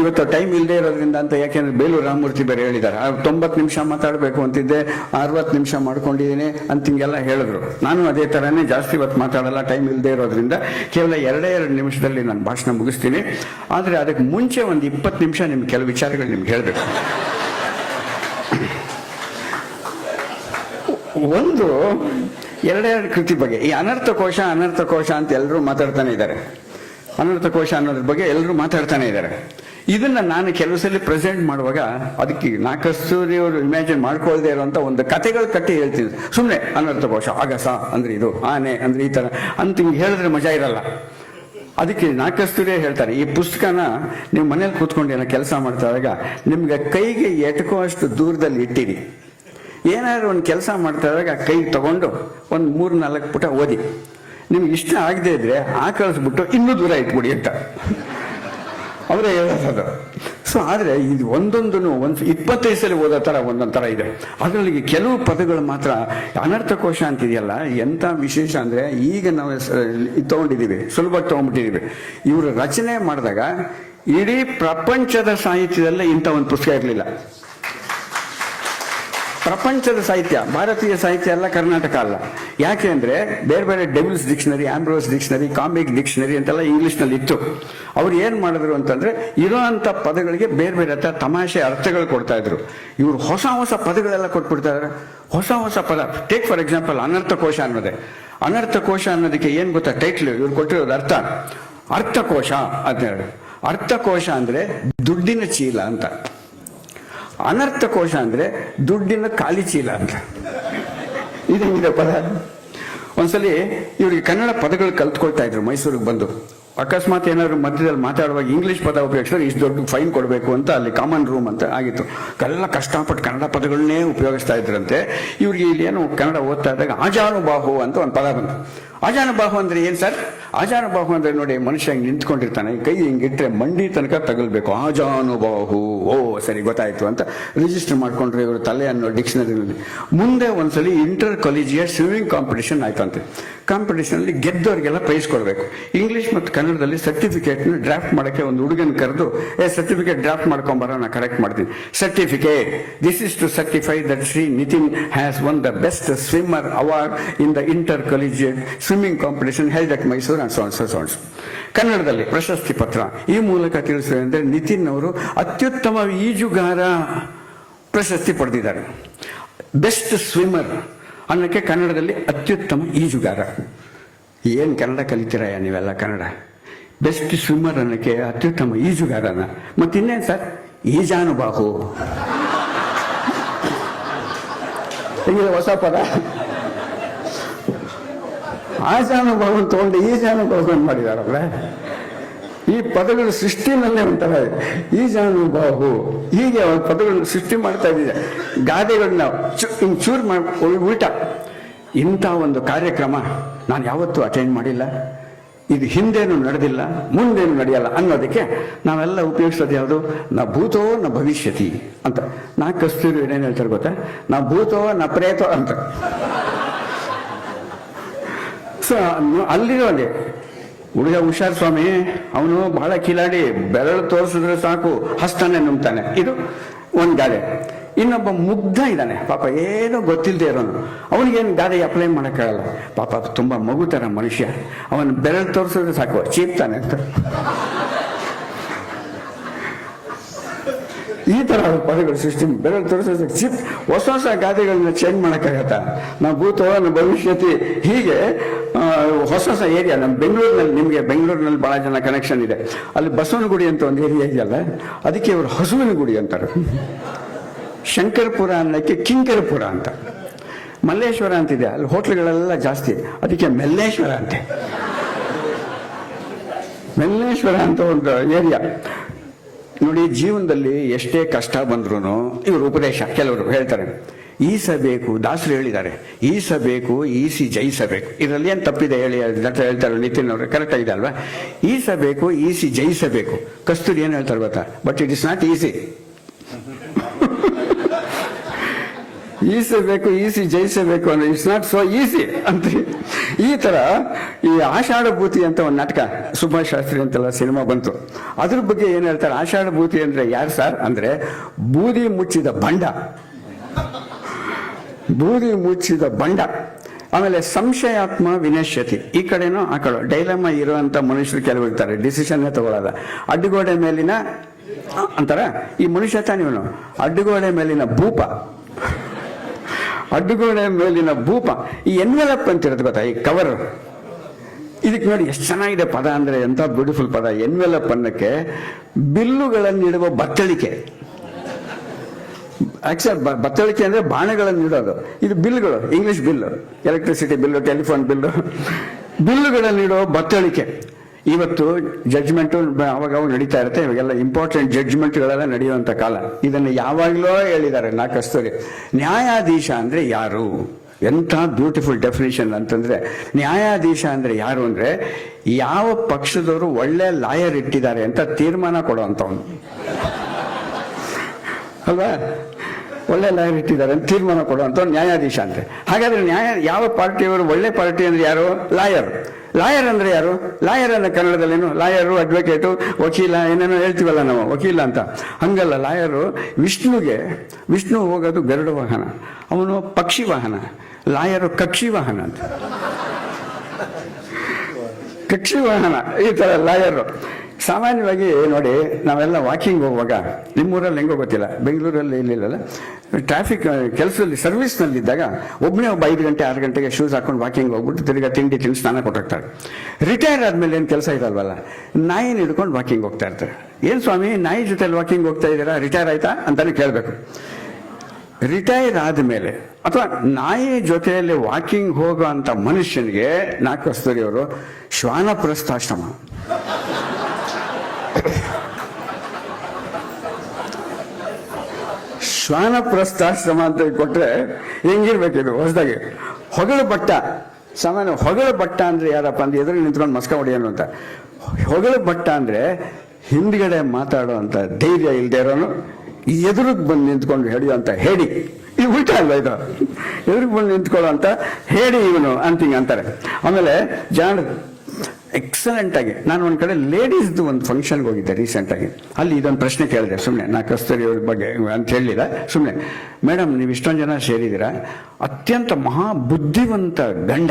ಇವತ್ತು ಟೈಮ್ ಇಲ್ಲದೆ ಇರೋದ್ರಿಂದ ಅಂತ ಯಾಕೆಂದ್ರೆ ಬೇಲೂರು ರಾಮಮೂರ್ತಿ ಬೇರೆ ಹೇಳಿದ್ದಾರೆ. ತೊಂಬತ್ತು ನಿಮಿಷ ಮಾತಾಡಬೇಕು ಅಂತಿದ್ದೆ, ಅರವತ್ತು ನಿಮಿಷ ಮಾಡ್ಕೊಂಡಿದ್ದೀನಿ ಅಂತ ಹಿಂಗೆಲ್ಲ ಹೇಳಿದ್ರು. ನಾನು ಅದೇ ಥರನೇ ಜಾಸ್ತಿ ಇವತ್ತು ಮಾತಾಡಲ್ಲ ಟೈಮ್ ಇಲ್ಲದೆ ಇರೋದ್ರಿಂದ ಕೇವಲ ಎರಡೇ ಎರಡು ನಿಮಿಷದಲ್ಲಿ ನಾನು ಭಾಷಣ ಮುಗಿಸ್ತೀನಿ. ಆದರೆ ಅದಕ್ಕೆ ಮುಂಚೆ ಒಂದು ಇಪ್ಪತ್ತು ನಿಮಿಷ ನಿಮ್ಗೆ ಕೆಲವು ವಿಚಾರಗಳು ನಿಮ್ಗೆ ಹೇಳಬೇಕು. ಒಂದು ಎರಡೆರಡು ಕೃತಿ ಬಗ್ಗೆ. ಈ ಅನರ್ಥ ಕೋಶ ಅನರ್ಥ ಕೋಶ ಅಂತ ಎಲ್ಲರೂ ಮಾತಾಡ್ತಾನೆ ಇದ್ದಾರೆ. ಅನರ್ಥ ಕೋಶ ಅನ್ನೋದ್ರ ಬಗ್ಗೆ ಎಲ್ಲರೂ ಮಾತಾಡ್ತಾನೆ ಇದ್ದಾರೆ. ಇದನ್ನ ನಾನು ಕೆಲವು ಸಲ ಪ್ರೆಸೆಂಟ್ ಮಾಡುವಾಗ ಅದಕ್ಕೆ ನಾ ಕಸ್ತೂರಿ ಅವರು ಇಮ್ಯಾಜಿನ್ ಮಾಡ್ಕೊಳ್ದೇ ಇರುವಂತ ಒಂದು ಕತೆಗಳು ಕಟ್ಟಿ ಹೇಳ್ತೀನಿ. ಸುಮ್ಮನೆ ಅನರ್ಥ ಕೋಶ, ಆಗಸ ಅಂದ್ರೆ ಇದು, ಆನೆ ಅಂದ್ರೆ ಈ ತರ ಅಂತ ಹಿಂಗೆ ಹೇಳಿದ್ರೆ ಮಜಾ ಇರಲ್ಲ. ಅದಕ್ಕೆ ನಾಲ್ಕಸ್ತೂರೇ ಹೇಳ್ತಾರೆ. ಈ ಪುಸ್ತಕನ ನೀವು ಮನೇಲಿ ಕೂತ್ಕೊಂಡು ಏನೋ ಕೆಲಸ ಮಾಡ್ತಾ ಇದ್ದಾಗ ನಿಮ್ಗೆ ಕೈಗೆ ಎಟಕೋ ಅಷ್ಟು ದೂರದಲ್ಲಿ ಇಟ್ಟಿರಿ. ಏನಾದ್ರು ಒಂದು ಕೆಲಸ ಮಾಡ್ತಾ ಇದ್ದಾಗ ಕೈ ತಗೊಂಡು ಒಂದು ಮೂರು ನಾಲ್ಕು ಪುಟ ಓದಿ. ನಿಮ್ಗೆ ಇಷ್ಟ ಆಗದೆ ಇದ್ರೆ ಆ ಕಳಿಸ್ಬಿಟ್ಟು ಇನ್ನೂ ದೂರ ಇಟ್ಬಿಡಿ ಅಂತ. ಅವರೇ ಹೇಳೋದು ಸೊ ಆದರೆ ಇದು ಒಂದೊಂದನ್ನು ಒಂದು ಇಪ್ಪತ್ತೈದು ಸಲ ಓದೋ ಥರ ಒಂದೊಂದು ಥರ ಇದೆ. ಅದರಲ್ಲಿ ಕೆಲವು ಪದಗಳು ಮಾತ್ರ ಅನರ್ಥಕೋಶ ಅಂತಿದೆಯಲ್ಲ, ಎಂಥ ವಿಶೇಷ ಅಂದರೆ ಈಗ ನಾವು ತೊಗೊಂಡಿದ್ದೀವಿ ಸುಲಭ ತೊಗೊಂಡ್ಬಿಟ್ಟಿದ್ದೀವಿ. ಇವರು ರಚನೆ ಮಾಡಿದಾಗ ಇಡೀ ಪ್ರಪಂಚದ ಸಾಹಿತ್ಯದಲ್ಲೇ ಇಂಥ ಒಂದು ಪುಸ್ತಕ ಇರಲಿಲ್ಲ. ಪ್ರಪಂಚದ ಸಾಹಿತ್ಯ, ಭಾರತೀಯ ಸಾಹಿತ್ಯ ಅಲ್ಲ, ಕರ್ನಾಟಕ ಅಲ್ಲ. ಯಾಕೆ ಅಂದ್ರೆ ಬೇರೆ ಬೇರೆ devil's dictionary Ambrose dictionary comic dictionary ಅಂತೆಲ್ಲ ಇಂಗ್ಲಿಷ್ನಲ್ಲಿ ಇತ್ತು. ಅವ್ರು ಏನ್ ಮಾಡಿದ್ರು ಅಂತಂದ್ರೆ ಇರೋಂಥ ಪದಗಳಿಗೆ ಬೇರೆ ಬೇರೆ ಅರ್ಥ ತಮಾಷೆ ಅರ್ಥಗಳು ಕೊಡ್ತಾ ಇದ್ರು. ಇವರು ಹೊಸ ಹೊಸ ಪದಗಳೆಲ್ಲ ಕೊಟ್ಬಿಡ್ತಾ ಇದಾರೆ ಹೊಸ ಹೊಸ ಪದ. ಟೇಕ್ ಫಾರ್ ಎಕ್ಸಾಂಪಲ್ ಅನರ್ಥಕೋಶ ಅನ್ನೋದೇ. ಅನರ್ಥಕೋಶ ಅನ್ನೋದಕ್ಕೆ ಏನು ಗೊತ್ತಾ? ಟೈಟ್ಲ್ ಇವ್ರು ಕೊಟ್ಟಿರೋದು ಅರ್ಥ. ಅರ್ಥಕೋಶ ಅಂತ ಹೇಳಿ. ಅರ್ಥಕೋಶ ಅಂದ್ರೆ ದುಡ್ಡಿನ ಚೀಲ ಅಂತ. ಅನರ್ಥಕೋಶ ಅಂದ್ರೆ ದುಡ್ಡಿನ ಖಾಲಿ ಚೀಲ ಅಂತ. ಇದೇನಿದೆ ಪದ? ಒಂದ್ಸಲಿ ಇವ್ರಿಗೆ ಕನ್ನಡ ಪದಗಳು ಕಲ್ತ್ಕೊಳ್ತಾ ಇದ್ರು, ಮೈಸೂರಿಗೆ ಬಂದು. ಅಕಸ್ಮಾತ್ ಏನಾದ್ರು ಮಧ್ಯದಲ್ಲಿ ಮಾತಾಡುವಾಗ ಇಂಗ್ಲಿಷ್ ಪದ ಉಪಯೋಗಿಸಿದ್ರೆ ಇಷ್ಟು ದೊಡ್ಡ ಫೈನ್ ಕೊಡಬೇಕು ಅಂತ ಅಲ್ಲಿ ಕಾಮನ್ ರೂಮ್ ಅಂತ ಆಗಿತ್ತು. ಎಲ್ಲ ಕಷ್ಟಪಟ್ಟು ಕನ್ನಡ ಪದಗಳನ್ನೇ ಉಪಯೋಗಿಸ್ತಾ ಇದ್ರಂತೆ. ಇವ್ರಿಗೆ ಇಲ್ಲಿ ಏನು ಕನ್ನಡ ಓದ್ತಾ ಇದ್ದಾಗ ಆಜಾನುಬಾಹು ಅಂತ ಒಂದು ಪದ ಬಂತು. ಅಜಾನುಬಾಹು ಅಂದ್ರೆ ಏನ್ ಸರ್? ಆಜಾನುಬಾಹು ಅಂದ್ರೆ ನೋಡಿ ಮನುಷ್ಯ ಹಿಂಗೆ ನಿಂತ್ಕೊಂಡಿರ್ತಾನೆ ಕೈ ಹಿಂಗಿಟ್ರೆ ಮಂಡಿ ತನಕ ತಗಲ್ಬೇಕು. ಆಜಾನುಬಾಹು, ಓ, ಸರಿ, ಗೊತ್ತಾಯ್ತು ಅಂತ ರಿಜಿಸ್ಟರ್ ಮಾಡ್ಕೊಂಡ್ರೆ ಇವರು ತಲೆ ಅನ್ನೋ ಡಿಕ್ಷನರಿನಲ್ಲಿ ಮುಂದೆ ಒಂದ್ಸಲಿ ಇಂಟರ್ ಕಾಲೇಜಿಯ ಸ್ವಿಮ್ಮಿಂಗ್ ಕಾಂಪಿಟೇಷನ್ ಆಯ್ತಂತೆ. ಕಾಂಪಿಟೇಷನ್ ಅಲ್ಲಿ ಗೆದ್ದವರಿಗೆಲ್ಲ ಪ್ರೈಸ್ ಕೊಡಬೇಕು. ಇಂಗ್ಲಿಷ್ ಮತ್ತು ಕನ್ನಡದಲ್ಲಿ ಸರ್ಟಿಫಿಕೇಟ್ ಡ್ರಾಫ್ಟ್ ಮಾಡಕ್ಕೆ ಒಂದು ಹುಡುಗನ ಕರೆದು, ಏ ಸರ್ಟಿಫಿಕೇಟ್ ಡ್ರಾಫ್ಟ್ ಮಾಡ್ಕೊಂಬರ ನಾನು ಕರೆಕ್ಟ್ ಮಾಡ್ತೀನಿ. Certificate this is to certify that Shri Nitin has won the best swimmer award in the intercollegiate swimming competition held at Mysuru and zones zones ಕನ್ನಡದಲ್ಲಿ ಪ್ರಶಸ್ತಿ ಪತ್ರ. ಈ ಮೂಲಕ ತಿಳಿಸಿದೆ ಅಂದರೆ ನಿತಿನ್ ಅವರು ಅತ್ಯುತ್ತಮ ಈಜುಗಾರ ಪ್ರಶಸ್ತಿ ಪಡೆದಿದ್ದಾರೆ. ಬೆಸ್ಟ್ ಸ್ವಿಮ್ಮರ್ ಅನ್ನೋಕ್ಕೆ ಕನ್ನಡದಲ್ಲಿ ಅತ್ಯುತ್ತಮ ಈಜುಗಾರ ಏನು ಕನ್ನಡ ಕಲಿತೀರಯ್ಯ ನೀವೆಲ್ಲ ಕನ್ನಡ? ಬೆಸ್ಟ್ ಸ್ವಿಮ್ಮರ್ ಅನ್ನಕ್ಕೆ ಅತ್ಯುತ್ತಮ ಈಜುಗಾರನ ಮತ್ತಿನ್ನೇನು ಸರ್? ಈಜಾನುಬಾಹು ಹೆಂಗಿದೆ ಹೊಸ ಪದ. ಆಜಾನುಭಾವನ್ ತಗೊಂಡು ಅಂತ ಮಾಡಿದಾರಲ್ಲ. ಈ ಪದಗಳು ಸೃಷ್ಟಿನಲ್ಲೇ ಒಂಥರ ಬಾಹು ಹೀಗೆ ಅವ್ರ ಪದಗಳನ್ನು ಸೃಷ್ಟಿ ಮಾಡ್ತಾ ಇದ್ದೀವಿ ಗಾದೆಗಳನ್ನ ಚೂರು ಮಾಡಿ ಉಲ್ಟ. ಇಂಥ ಒಂದು ಕಾರ್ಯಕ್ರಮ ನಾನು ಯಾವತ್ತೂ ಅಟೆಂಡ್ ಮಾಡಿಲ್ಲ. ಇದು ಹಿಂದೇನು ನಡೆದಿಲ್ಲ, ಮುಂದೇನು ನಡೆಯಲ್ಲ ಅನ್ನೋದಕ್ಕೆ ನಾವೆಲ್ಲ ಉಪಯೋಗಿಸೋದು ಯಾವುದು? ನಾ ಭೂತೋ ನ ಭವಿಷ್ಯತಿ ಅಂತ. ನಾ ಕಸ್ತೂರಿ ಏನೇನು ಹೇಳ್ತಾರೆ ಗೊತ್ತಾ? ನಾ ಭೂತೋ ನ ಪ್ರೇತೋ ಅಂತ. ಸೊ ಅಲ್ಲಿರೋಲ್ಲಿ ಹುಡುಗ ಹುಷಾರ್ ಸ್ವಾಮಿ, ಅವನು ಬಹಳ ಕಿಲಾಡಿ, ಬೆರಳು ತೋರಿಸಿದ್ರೆ ಸಾಕು, ಹಸ್ತಾನೆ ನುಂಗ್ತಾನೆ. ಇದು ಒಂದ್ ಗಾದೆ. ಇನ್ನೊಬ್ಬ ಮುಗ್ಧ ಇದ್ದಾನೆ. ಪಾಪ ಏನೋ ಗೊತ್ತಿಲ್ಲದೆ ಇರೋನು. ಅವನಿಗೇನು ಗಾದೆ ಅಪ್ಲೈ ಮಾಡೋಕ್ಕಾಗಲ್ಲ. ಪಾಪ ತುಂಬಾ ಮಗು ತರ ಮನುಷ್ಯ. ಅವನು ಬೆರಳು ತೋರಿಸಿದ್ರೆ ಸಾಕು. ಚೀಪ್ತಾನೆ ಅಂತ. ಈ ತರ ಪದಗಳು ಸೃಷ್ಟಿ ಬೆರಳು ತೋರಿಸೋದು ಚಿಪ್ ಹೊಸ ಹೊಸ ಗಾದೆಗಳನ್ನ ಚೇಂಜ್ ಮಾಡೋಕ್ಕಾಗತ್ತ? ನಾವು ಭೂತ ನಮ್ಮ ಭವಿಷ್ಯತಿ ಹೀಗೆ ಹೊಸ ಹೊಸ ಏರಿಯಾ ನಮ್ಮ ಬೆಂಗಳೂರಿನಲ್ಲಿ, ನಿಮಗೆ ಬೆಂಗಳೂರಿನಲ್ಲಿ ಭಾಳ ಜನ ಕನೆಕ್ಷನ್ ಇದೆ. ಅಲ್ಲಿ ಬಸವನಗುಡಿ ಅಂತ ಒಂದು ಏರಿಯಾ ಇದೆಯಲ್ಲ ಅದಕ್ಕೆ ಇವರು ಹಸುವಿನ ಗುಡಿ ಅಂತಾರೆ. ಶಂಕರಪುರ ಅನ್ನಕ್ಕೆ ಕಿಂಕರಪುರ ಅಂತ. ಮಲ್ಲೇಶ್ವರ ಅಂತಿದೆ, ಅಲ್ಲಿ ಹೋಟ್ಲುಗಳೆಲ್ಲ ಜಾಸ್ತಿ. ಅದಕ್ಕೆ ಮೆಲ್ಲೇಶ್ವರ ಅಂತೆ. ಮೆಲ್ಲೇಶ್ವರ ಅಂತ ಒಂದು ಏರಿಯಾ ನೋಡಿ, ಜೀವನದಲ್ಲಿ ಎಷ್ಟೇ ಕಷ್ಟ ಬಂದ್ರು ಇವರು ಉಪದೇಶ, ಕೆಲವರು ಹೇಳ್ತಾರೆ. ಈಸಬೇಕು ದಾಸರು ಹೇಳಿದ್ದಾರೆ ಈಸಬೇಕು ಈಸಿ ಜಯಿಸಬೇಕು ಇದರಲ್ಲಿ ಏನು ತಪ್ಪಿದೆ ಹೇಳಿ ಡಾಕ್ಟರ್ ಹೇಳ್ತಾರೆ ನಿತಿನ್ ಅವರು ಕರೆಕ್ಟ್ ಆಗಿದೆ ಅಲ್ವಾ? ಈಸಬೇಕು ಈಸಿ ಜಯಿಸಬೇಕು ಕಸ್ತೂರಿ ಏನು ಹೇಳ್ತಾರೆ ಗೊತ್ತಾ? But it is not easy ಈಸಬೇಕು ಈಸಿ ಜಯಿಸಬೇಕು ಅಂದ್ರೆ ಇಟ್ಸ್ ನಾಟ್ ಸೋ ಈಸಿ ಅಂತ ಈ ತರ ಈ ಆಷಾಢಭೂತಿ ಅಂತ ಒಂದು ನಾಟಕ, ಸುಭಾಷ್ ಶಾಸ್ತ್ರಿ ಅಂತೆಲ್ಲ ಸಿನಿಮಾ ಬಂತು. ಅದ್ರ ಬಗ್ಗೆ ಏನ್ ಹೇಳ್ತಾರೆ? ಆಷಾಢಭೂತಿ ಅಂದ್ರೆ ಯಾರು ಸರ್ ಅಂದ್ರೆ ಬೂದಿ ಮುಚ್ಚಿದ ಬಂಡ. ಬೂದಿ ಮುಚ್ಚಿದ ಬಂಡ ಆಮೇಲೆ ಸಂಶಯಾತ್ಮ ವಿನಶ್ಯತಿ. ಈ ಕಡೆನೂ ಆ ಕಡೆ ಡೈಲಮ್ಮ ಇರುವಂತ ಮನುಷ್ಯರು ಕೆಲವು ಇರ್ತಾರೆ ಡಿಸಿಷನ್ನೇ ತಗೊಳ್ಳಲ್ಲ ಅಡ್ಡಗೋಡೆ ಮೇಲಿನ ಅಂತಾರ? ಈ ಮನುಷ್ಯ ತಾನೇ ಇವನು? ಅಡ್ಡಗೋಡೆ ಮೇಲಿನ ಭೂಪ. ಅಡ್ಡಗೋಡೆ ಮೇಲಿನ ಭೂಪ. ಈ ಎನ್ವೆಲಪ್ ಅಂತ ಇರುತ್ತೆ ಗೊತ್ತಾ? ಈ ಕವರ್ ಇದಕ್ಕೆ ನೋಡಿ ಎಷ್ಟು ಚೆನ್ನಾಗಿದೆ ಪದ ಅಂದರೆ ಎಂಥ ಬ್ಯೂಟಿಫುಲ್ ಪದ. ಎನ್ವೆಲಪ್ ಅನ್ನಕ್ಕೆ ಬಿಲ್ಲುಗಳನ್ನಿಡುವ ಬತ್ತಳಿಕೆ. ಆಕ್ಚುಲ್ ಬತ್ತಳಿಕೆ ಅಂದ್ರೆ ಬಾಣೆಗಳನ್ನು ನೀಡೋದು ಇದು ಬಿಲ್ಗಳು English bill electricity bill telephone bill ನೀಡೋ ಬತ್ತಳಿಕೆ. ಇವತ್ತು ಜಡ್ಜ್ಮೆಂಟ್ ಅವಾಗ ಅವಾಗ ನಡೀತಾ ಇರುತ್ತೆ. ಇವಾಗೆಲ್ಲ ಇಂಪಾರ್ಟೆಂಟ್ ಜಡ್ಜ್ಮೆಂಟ್ಗಳೆಲ್ಲ ನಡೆಯುವಂತ ಕಾಲ. ಇದನ್ನು ಯಾವಾಗಲೂ ಹೇಳಿದ್ದಾರೆ ನಾ ಕಸ್ತೂರಿ. ನ್ಯಾಯಾಧೀಶ ಅಂದ್ರೆ ಯಾರು? ಎಂಥ ಬ್ಯೂಟಿಫುಲ್ ಡೆಫಿನೇಷನ್ ಅಂತಂದ್ರೆ, ನ್ಯಾಯಾಧೀಶ ಅಂದ್ರೆ ಯಾರು ಅಂದ್ರೆ, ಯಾವ ಪಕ್ಷದವರು ಒಳ್ಳೆ ಲಾಯರ್ ಇಟ್ಟಿದ್ದಾರೆ ಅಂತ ತೀರ್ಮಾನ ಕೊಡುವಂಥವ್ನು. ಅಲ್ವಾ? ಒಳ್ಳೆ ಲಾಯರ್ ಇಟ್ಟಿದ್ದಾರೆ ಅಂತ ತೀರ್ಮಾನ ಕೊಡುವಂಥ ನ್ಯಾಯಾಧೀಶ ಅಂತೆ ಹಾಗಾದ್ರೆ ನ್ಯಾಯ, ಯಾವ ಪಾರ್ಟಿಯವರು ಒಳ್ಳೆ ಪಾರ್ಟಿ ಅಂದ್ರೆ ಯಾರು? ಲಾಯರ್. ಲಾಯರ್ ಅಂದ್ರೆ ಯಾರು? ಲಾಯರ್ ಅಂದರೆ ಕನ್ನಡದಲ್ಲೇನು? ಲಾಯರು ಅಡ್ವೊಕೇಟು ವಕೀಲ, ಏನೇನೋ ಹೇಳ್ತೀವಲ್ಲ ನಾವು, ವಕೀಲ ಅಂತ. ಹಂಗಲ್ಲ, ಲಾಯರು ವಿಷ್ಣುಗೆ, ವಿಷ್ಣು ಹೋಗೋದು ಗರುಡ ವಾಹನ, ಅವನು ಪಕ್ಷಿ ವಾಹನ, ಲಾಯರು ಕಕ್ಷಿ ವಾಹನ ಅಂತ. ಕಕ್ಷಿ ವಾಹನ, ಈ ಥರ ಲಾಯರು. ಸಾಮಾನ್ಯವಾಗಿ ನೋಡಿ, ನಾವೆಲ್ಲ ವಾಕಿಂಗ್ ಹೋಗುವಾಗ, ನಿಮ್ಮೂರಲ್ಲಿ ಹೆಂಗೋ ಗೊತ್ತಿಲ್ಲ, ಬೆಂಗಳೂರಲ್ಲಿ ಇಲ್ಲಿಲ್ಲ ಟ್ರಾಫಿಕ್ ಕೆಲಸದಲ್ಲಿ ಸರ್ವಿಸ್ನಲ್ಲಿ ಇದ್ದಾಗ ಒಬ್ಬನೇ ಒಬ್ಬ ಐದು ಗಂಟೆ, ಆರು ಗಂಟೆಗೆ ಶೂಸ್ ಹಾಕೊಂಡು ವಾಕಿಂಗ್ ಹೋಗ್ಬಿಟ್ಟು ತಿರ್ಗಾ ತಿಂಡಿ ತಿಂಡಿ ಸ್ನಾನ ಕೊಟ್ಟೋಗ್ತಾರೆ ರಿಟೈರ್ ಆದಮೇಲೆ ಏನು ಕೆಲಸ ಇರಲ್ವಲ್ಲ, ನಾಯಿನ ಹಿಡ್ಕೊಂಡು ವಾಕಿಂಗ್ ಹೋಗ್ತಾ ಇರ್ತಾರೆ. ಏನು ಸ್ವಾಮಿ, ನಾಯಿ ಜೊತೆಲಿ ವಾಕಿಂಗ್ ಹೋಗ್ತಾ ಇದ್ದೀರಾ? ರಿಟೈರ್ ಆಯ್ತಾ? ಅಂತಲೇ ಕೇಳಬೇಕು. ರಿಟೈರ್ ಆದಮೇಲೆ, ಅಥವಾ ನಾಯಿ ಜೊತೆಯಲ್ಲಿ ವಾಕಿಂಗ್ ಹೋಗೋ ಅಂತ ಮನುಷ್ಯನಿಗೆ ನಾಲ್ಕು ಕಸ್ತೂರಿ ಅವರು ಶ್ವಾನಪ್ರಸ್ಥಾಶ್ರಮ ಶ್ವಾನಪ್ರಸ್ಥಾಶ್ರಮ ಅಂತ ಕೊಟ್ರೆ ಹೆಂಗಿರ್ಬೇಕಿದು ಹೊಸದಾಗಿ? ಹೊಗಳು ಬಟ್ಟ ಸಾಮಾನ್ಯ ಹೊಗಳು ಬಟ್ಟ ಅಂದ್ರೆ ಯಾರಪ್ಪ ಅಂದ್ರೆ ಎದುರು ನಿಂತ್ಕೊಂಡು ಮಸ್ಕ ಹೊಡಿಯೋನು ಅಂತ ಹೊಗಳು ಬಟ್ಟ ಅಂದ್ರೆ ಹಿಂದ್ಗಡೆ ಮಾತಾಡೋ ಅಂತ ಧೈರ್ಯ ಇಲ್ಲದೆ ಇರೋನು. ಎದುರಿಗೆ ಬಂದು ನಿಂತ್ಕೊಂಡು ಅಂತ ಹೇಳಿ ಈ ಉಲ್ಟ ಅಲ್ಲ ಇದು? ಎದುರಿಗೆ ಬಂದು ನಿಂತ್ಕೊಳ್ಳೋ ಅಂತ ಹೇಳಿ ಇವನು ಅಂತಿಂಗ್ ಅಂತಾರೆ. ಆಮೇಲೆ ಜಾಣ ಎಕ್ಸಲೆಂಟ್ ಆಗಿ. ನಾನು ಒಂದು ಕಡೆ ಲೇಡೀಸ್ದು ಒಂದು ಫಂಕ್ಷನ್ಗೆ ಹೋಗಿದ್ದೆ ರೀಸೆಂಟ್ ಆಗಿ. ಅಲ್ಲಿ ಇದೊಂದು ಪ್ರಶ್ನೆ ಕೇಳಿದೆ. ಸುಮ್ಮನೆ ನಾ ಕಸ್ತೂರಿ ಅವ್ರ ಬಗ್ಗೆ ಅಂತ ಹೇಳಿದ ಸುಮ್ಮನೆ ಮೇಡಮ್ ನೀವು ಇಷ್ಟೊಂದು ಜನ ಸೇರಿದ್ದೀರಾ ಅತ್ಯಂತ ಮಹಾ ಬುದ್ಧಿವಂತ ಗಂಡ.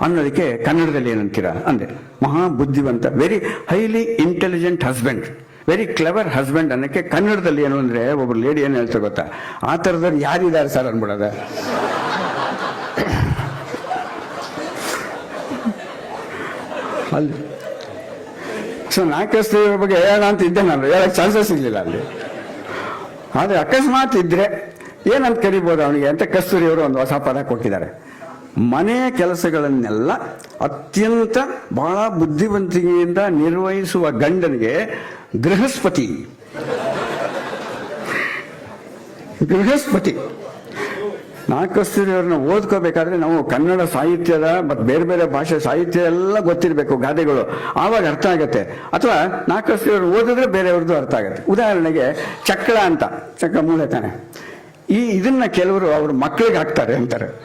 ಅನ್ನೋದಕ್ಕೆ ಕನ್ನಡದಲ್ಲಿ ಏನಂತೀರಾ? ಅಂದೆ. ಮಹಾ ಬುದ್ಧಿವಂತ very highly intelligent husband very clever husband ಅನ್ನೋಕ್ಕೆ ಕನ್ನಡದಲ್ಲಿ ಏನು ಅಂದ್ರೆ ಒಬ್ರು ಲೇಡಿ ಏನು ಹೇಳ್ತಾರೆ ಗೊತ್ತಾ? ಆ ಥರದವ್ರು ಯಾರಿದ್ದಾರೆ ಸರ್ ಅನ್ಬಿಡೋದ? ಅಲ್ಲಿ. ಸೊ ನಾಲ್ಕಷ್ಟು ಬಗ್ಗೆ ಹೇಳೋಣ ಅಂತ ಇದ್ದೆ ನಾನು. ಹೇಳಕ್ಕೆ ಚಾನ್ಸಸ್ ಇರಲಿಲ್ಲ ಅಲ್ಲಿ. ಆದರೆ ಅಕಸ್ಮಾತ್ ಇದ್ದರೆ ಏನಂತ ಕರಿಬೋದು ಅವನಿಗೆ ಅಂತ ಕಸ್ತೂರಿಯವರು ಒಂದು ಹೊಸ ಪದ ಕೊಟ್ಟಿದ್ದಾರೆ. ಮನೆಯ ಕೆಲಸಗಳನ್ನೆಲ್ಲ ಅತ್ಯಂತ ಬಹಳ ಬುದ್ಧಿವಂತಿಕೆಯಿಂದ ನಿರ್ವಹಿಸುವ ಗಂಡನಿಗೆ ಗೃಹಸ್ಪತಿ. ಗೃಹಸ್ಪತಿ. ನಾಲ್ಕಸ್ತೂರಿ ಅವ್ರನ್ನ ಓದ್ಕೋಬೇಕಾದ್ರೆ ನಾವು ಕನ್ನಡ ಸಾಹಿತ್ಯದ ಮತ್ತು ಬೇರೆ ಬೇರೆ ಭಾಷೆ ಸಾಹಿತ್ಯ ಎಲ್ಲ ಗೊತ್ತಿರಬೇಕು ಗಾದೆಗಳು. ಆವಾಗ ಅರ್ಥ ಆಗುತ್ತೆ. ಅಥವಾ ನಾಲ್ಕಸ್ತೂರಿ ಅವ್ರು ಓದಿದ್ರೆ ಬೇರೆಯವ್ರದ್ದು ಅರ್ಥ ಆಗುತ್ತೆ. ಉದಾಹರಣೆಗೆ ಚಕ್ಕಳ ಅಂತ. ಚಕ್ರ ಮೂಳೆ ತಾನೆ. ಈ ಇದನ್ನ ಕೆಲವರು ಅವ್ರ ಮಕ್ಕಳಿಗೆ ಹಾಕ್ತಾರೆ ಅಂತಾರೆ.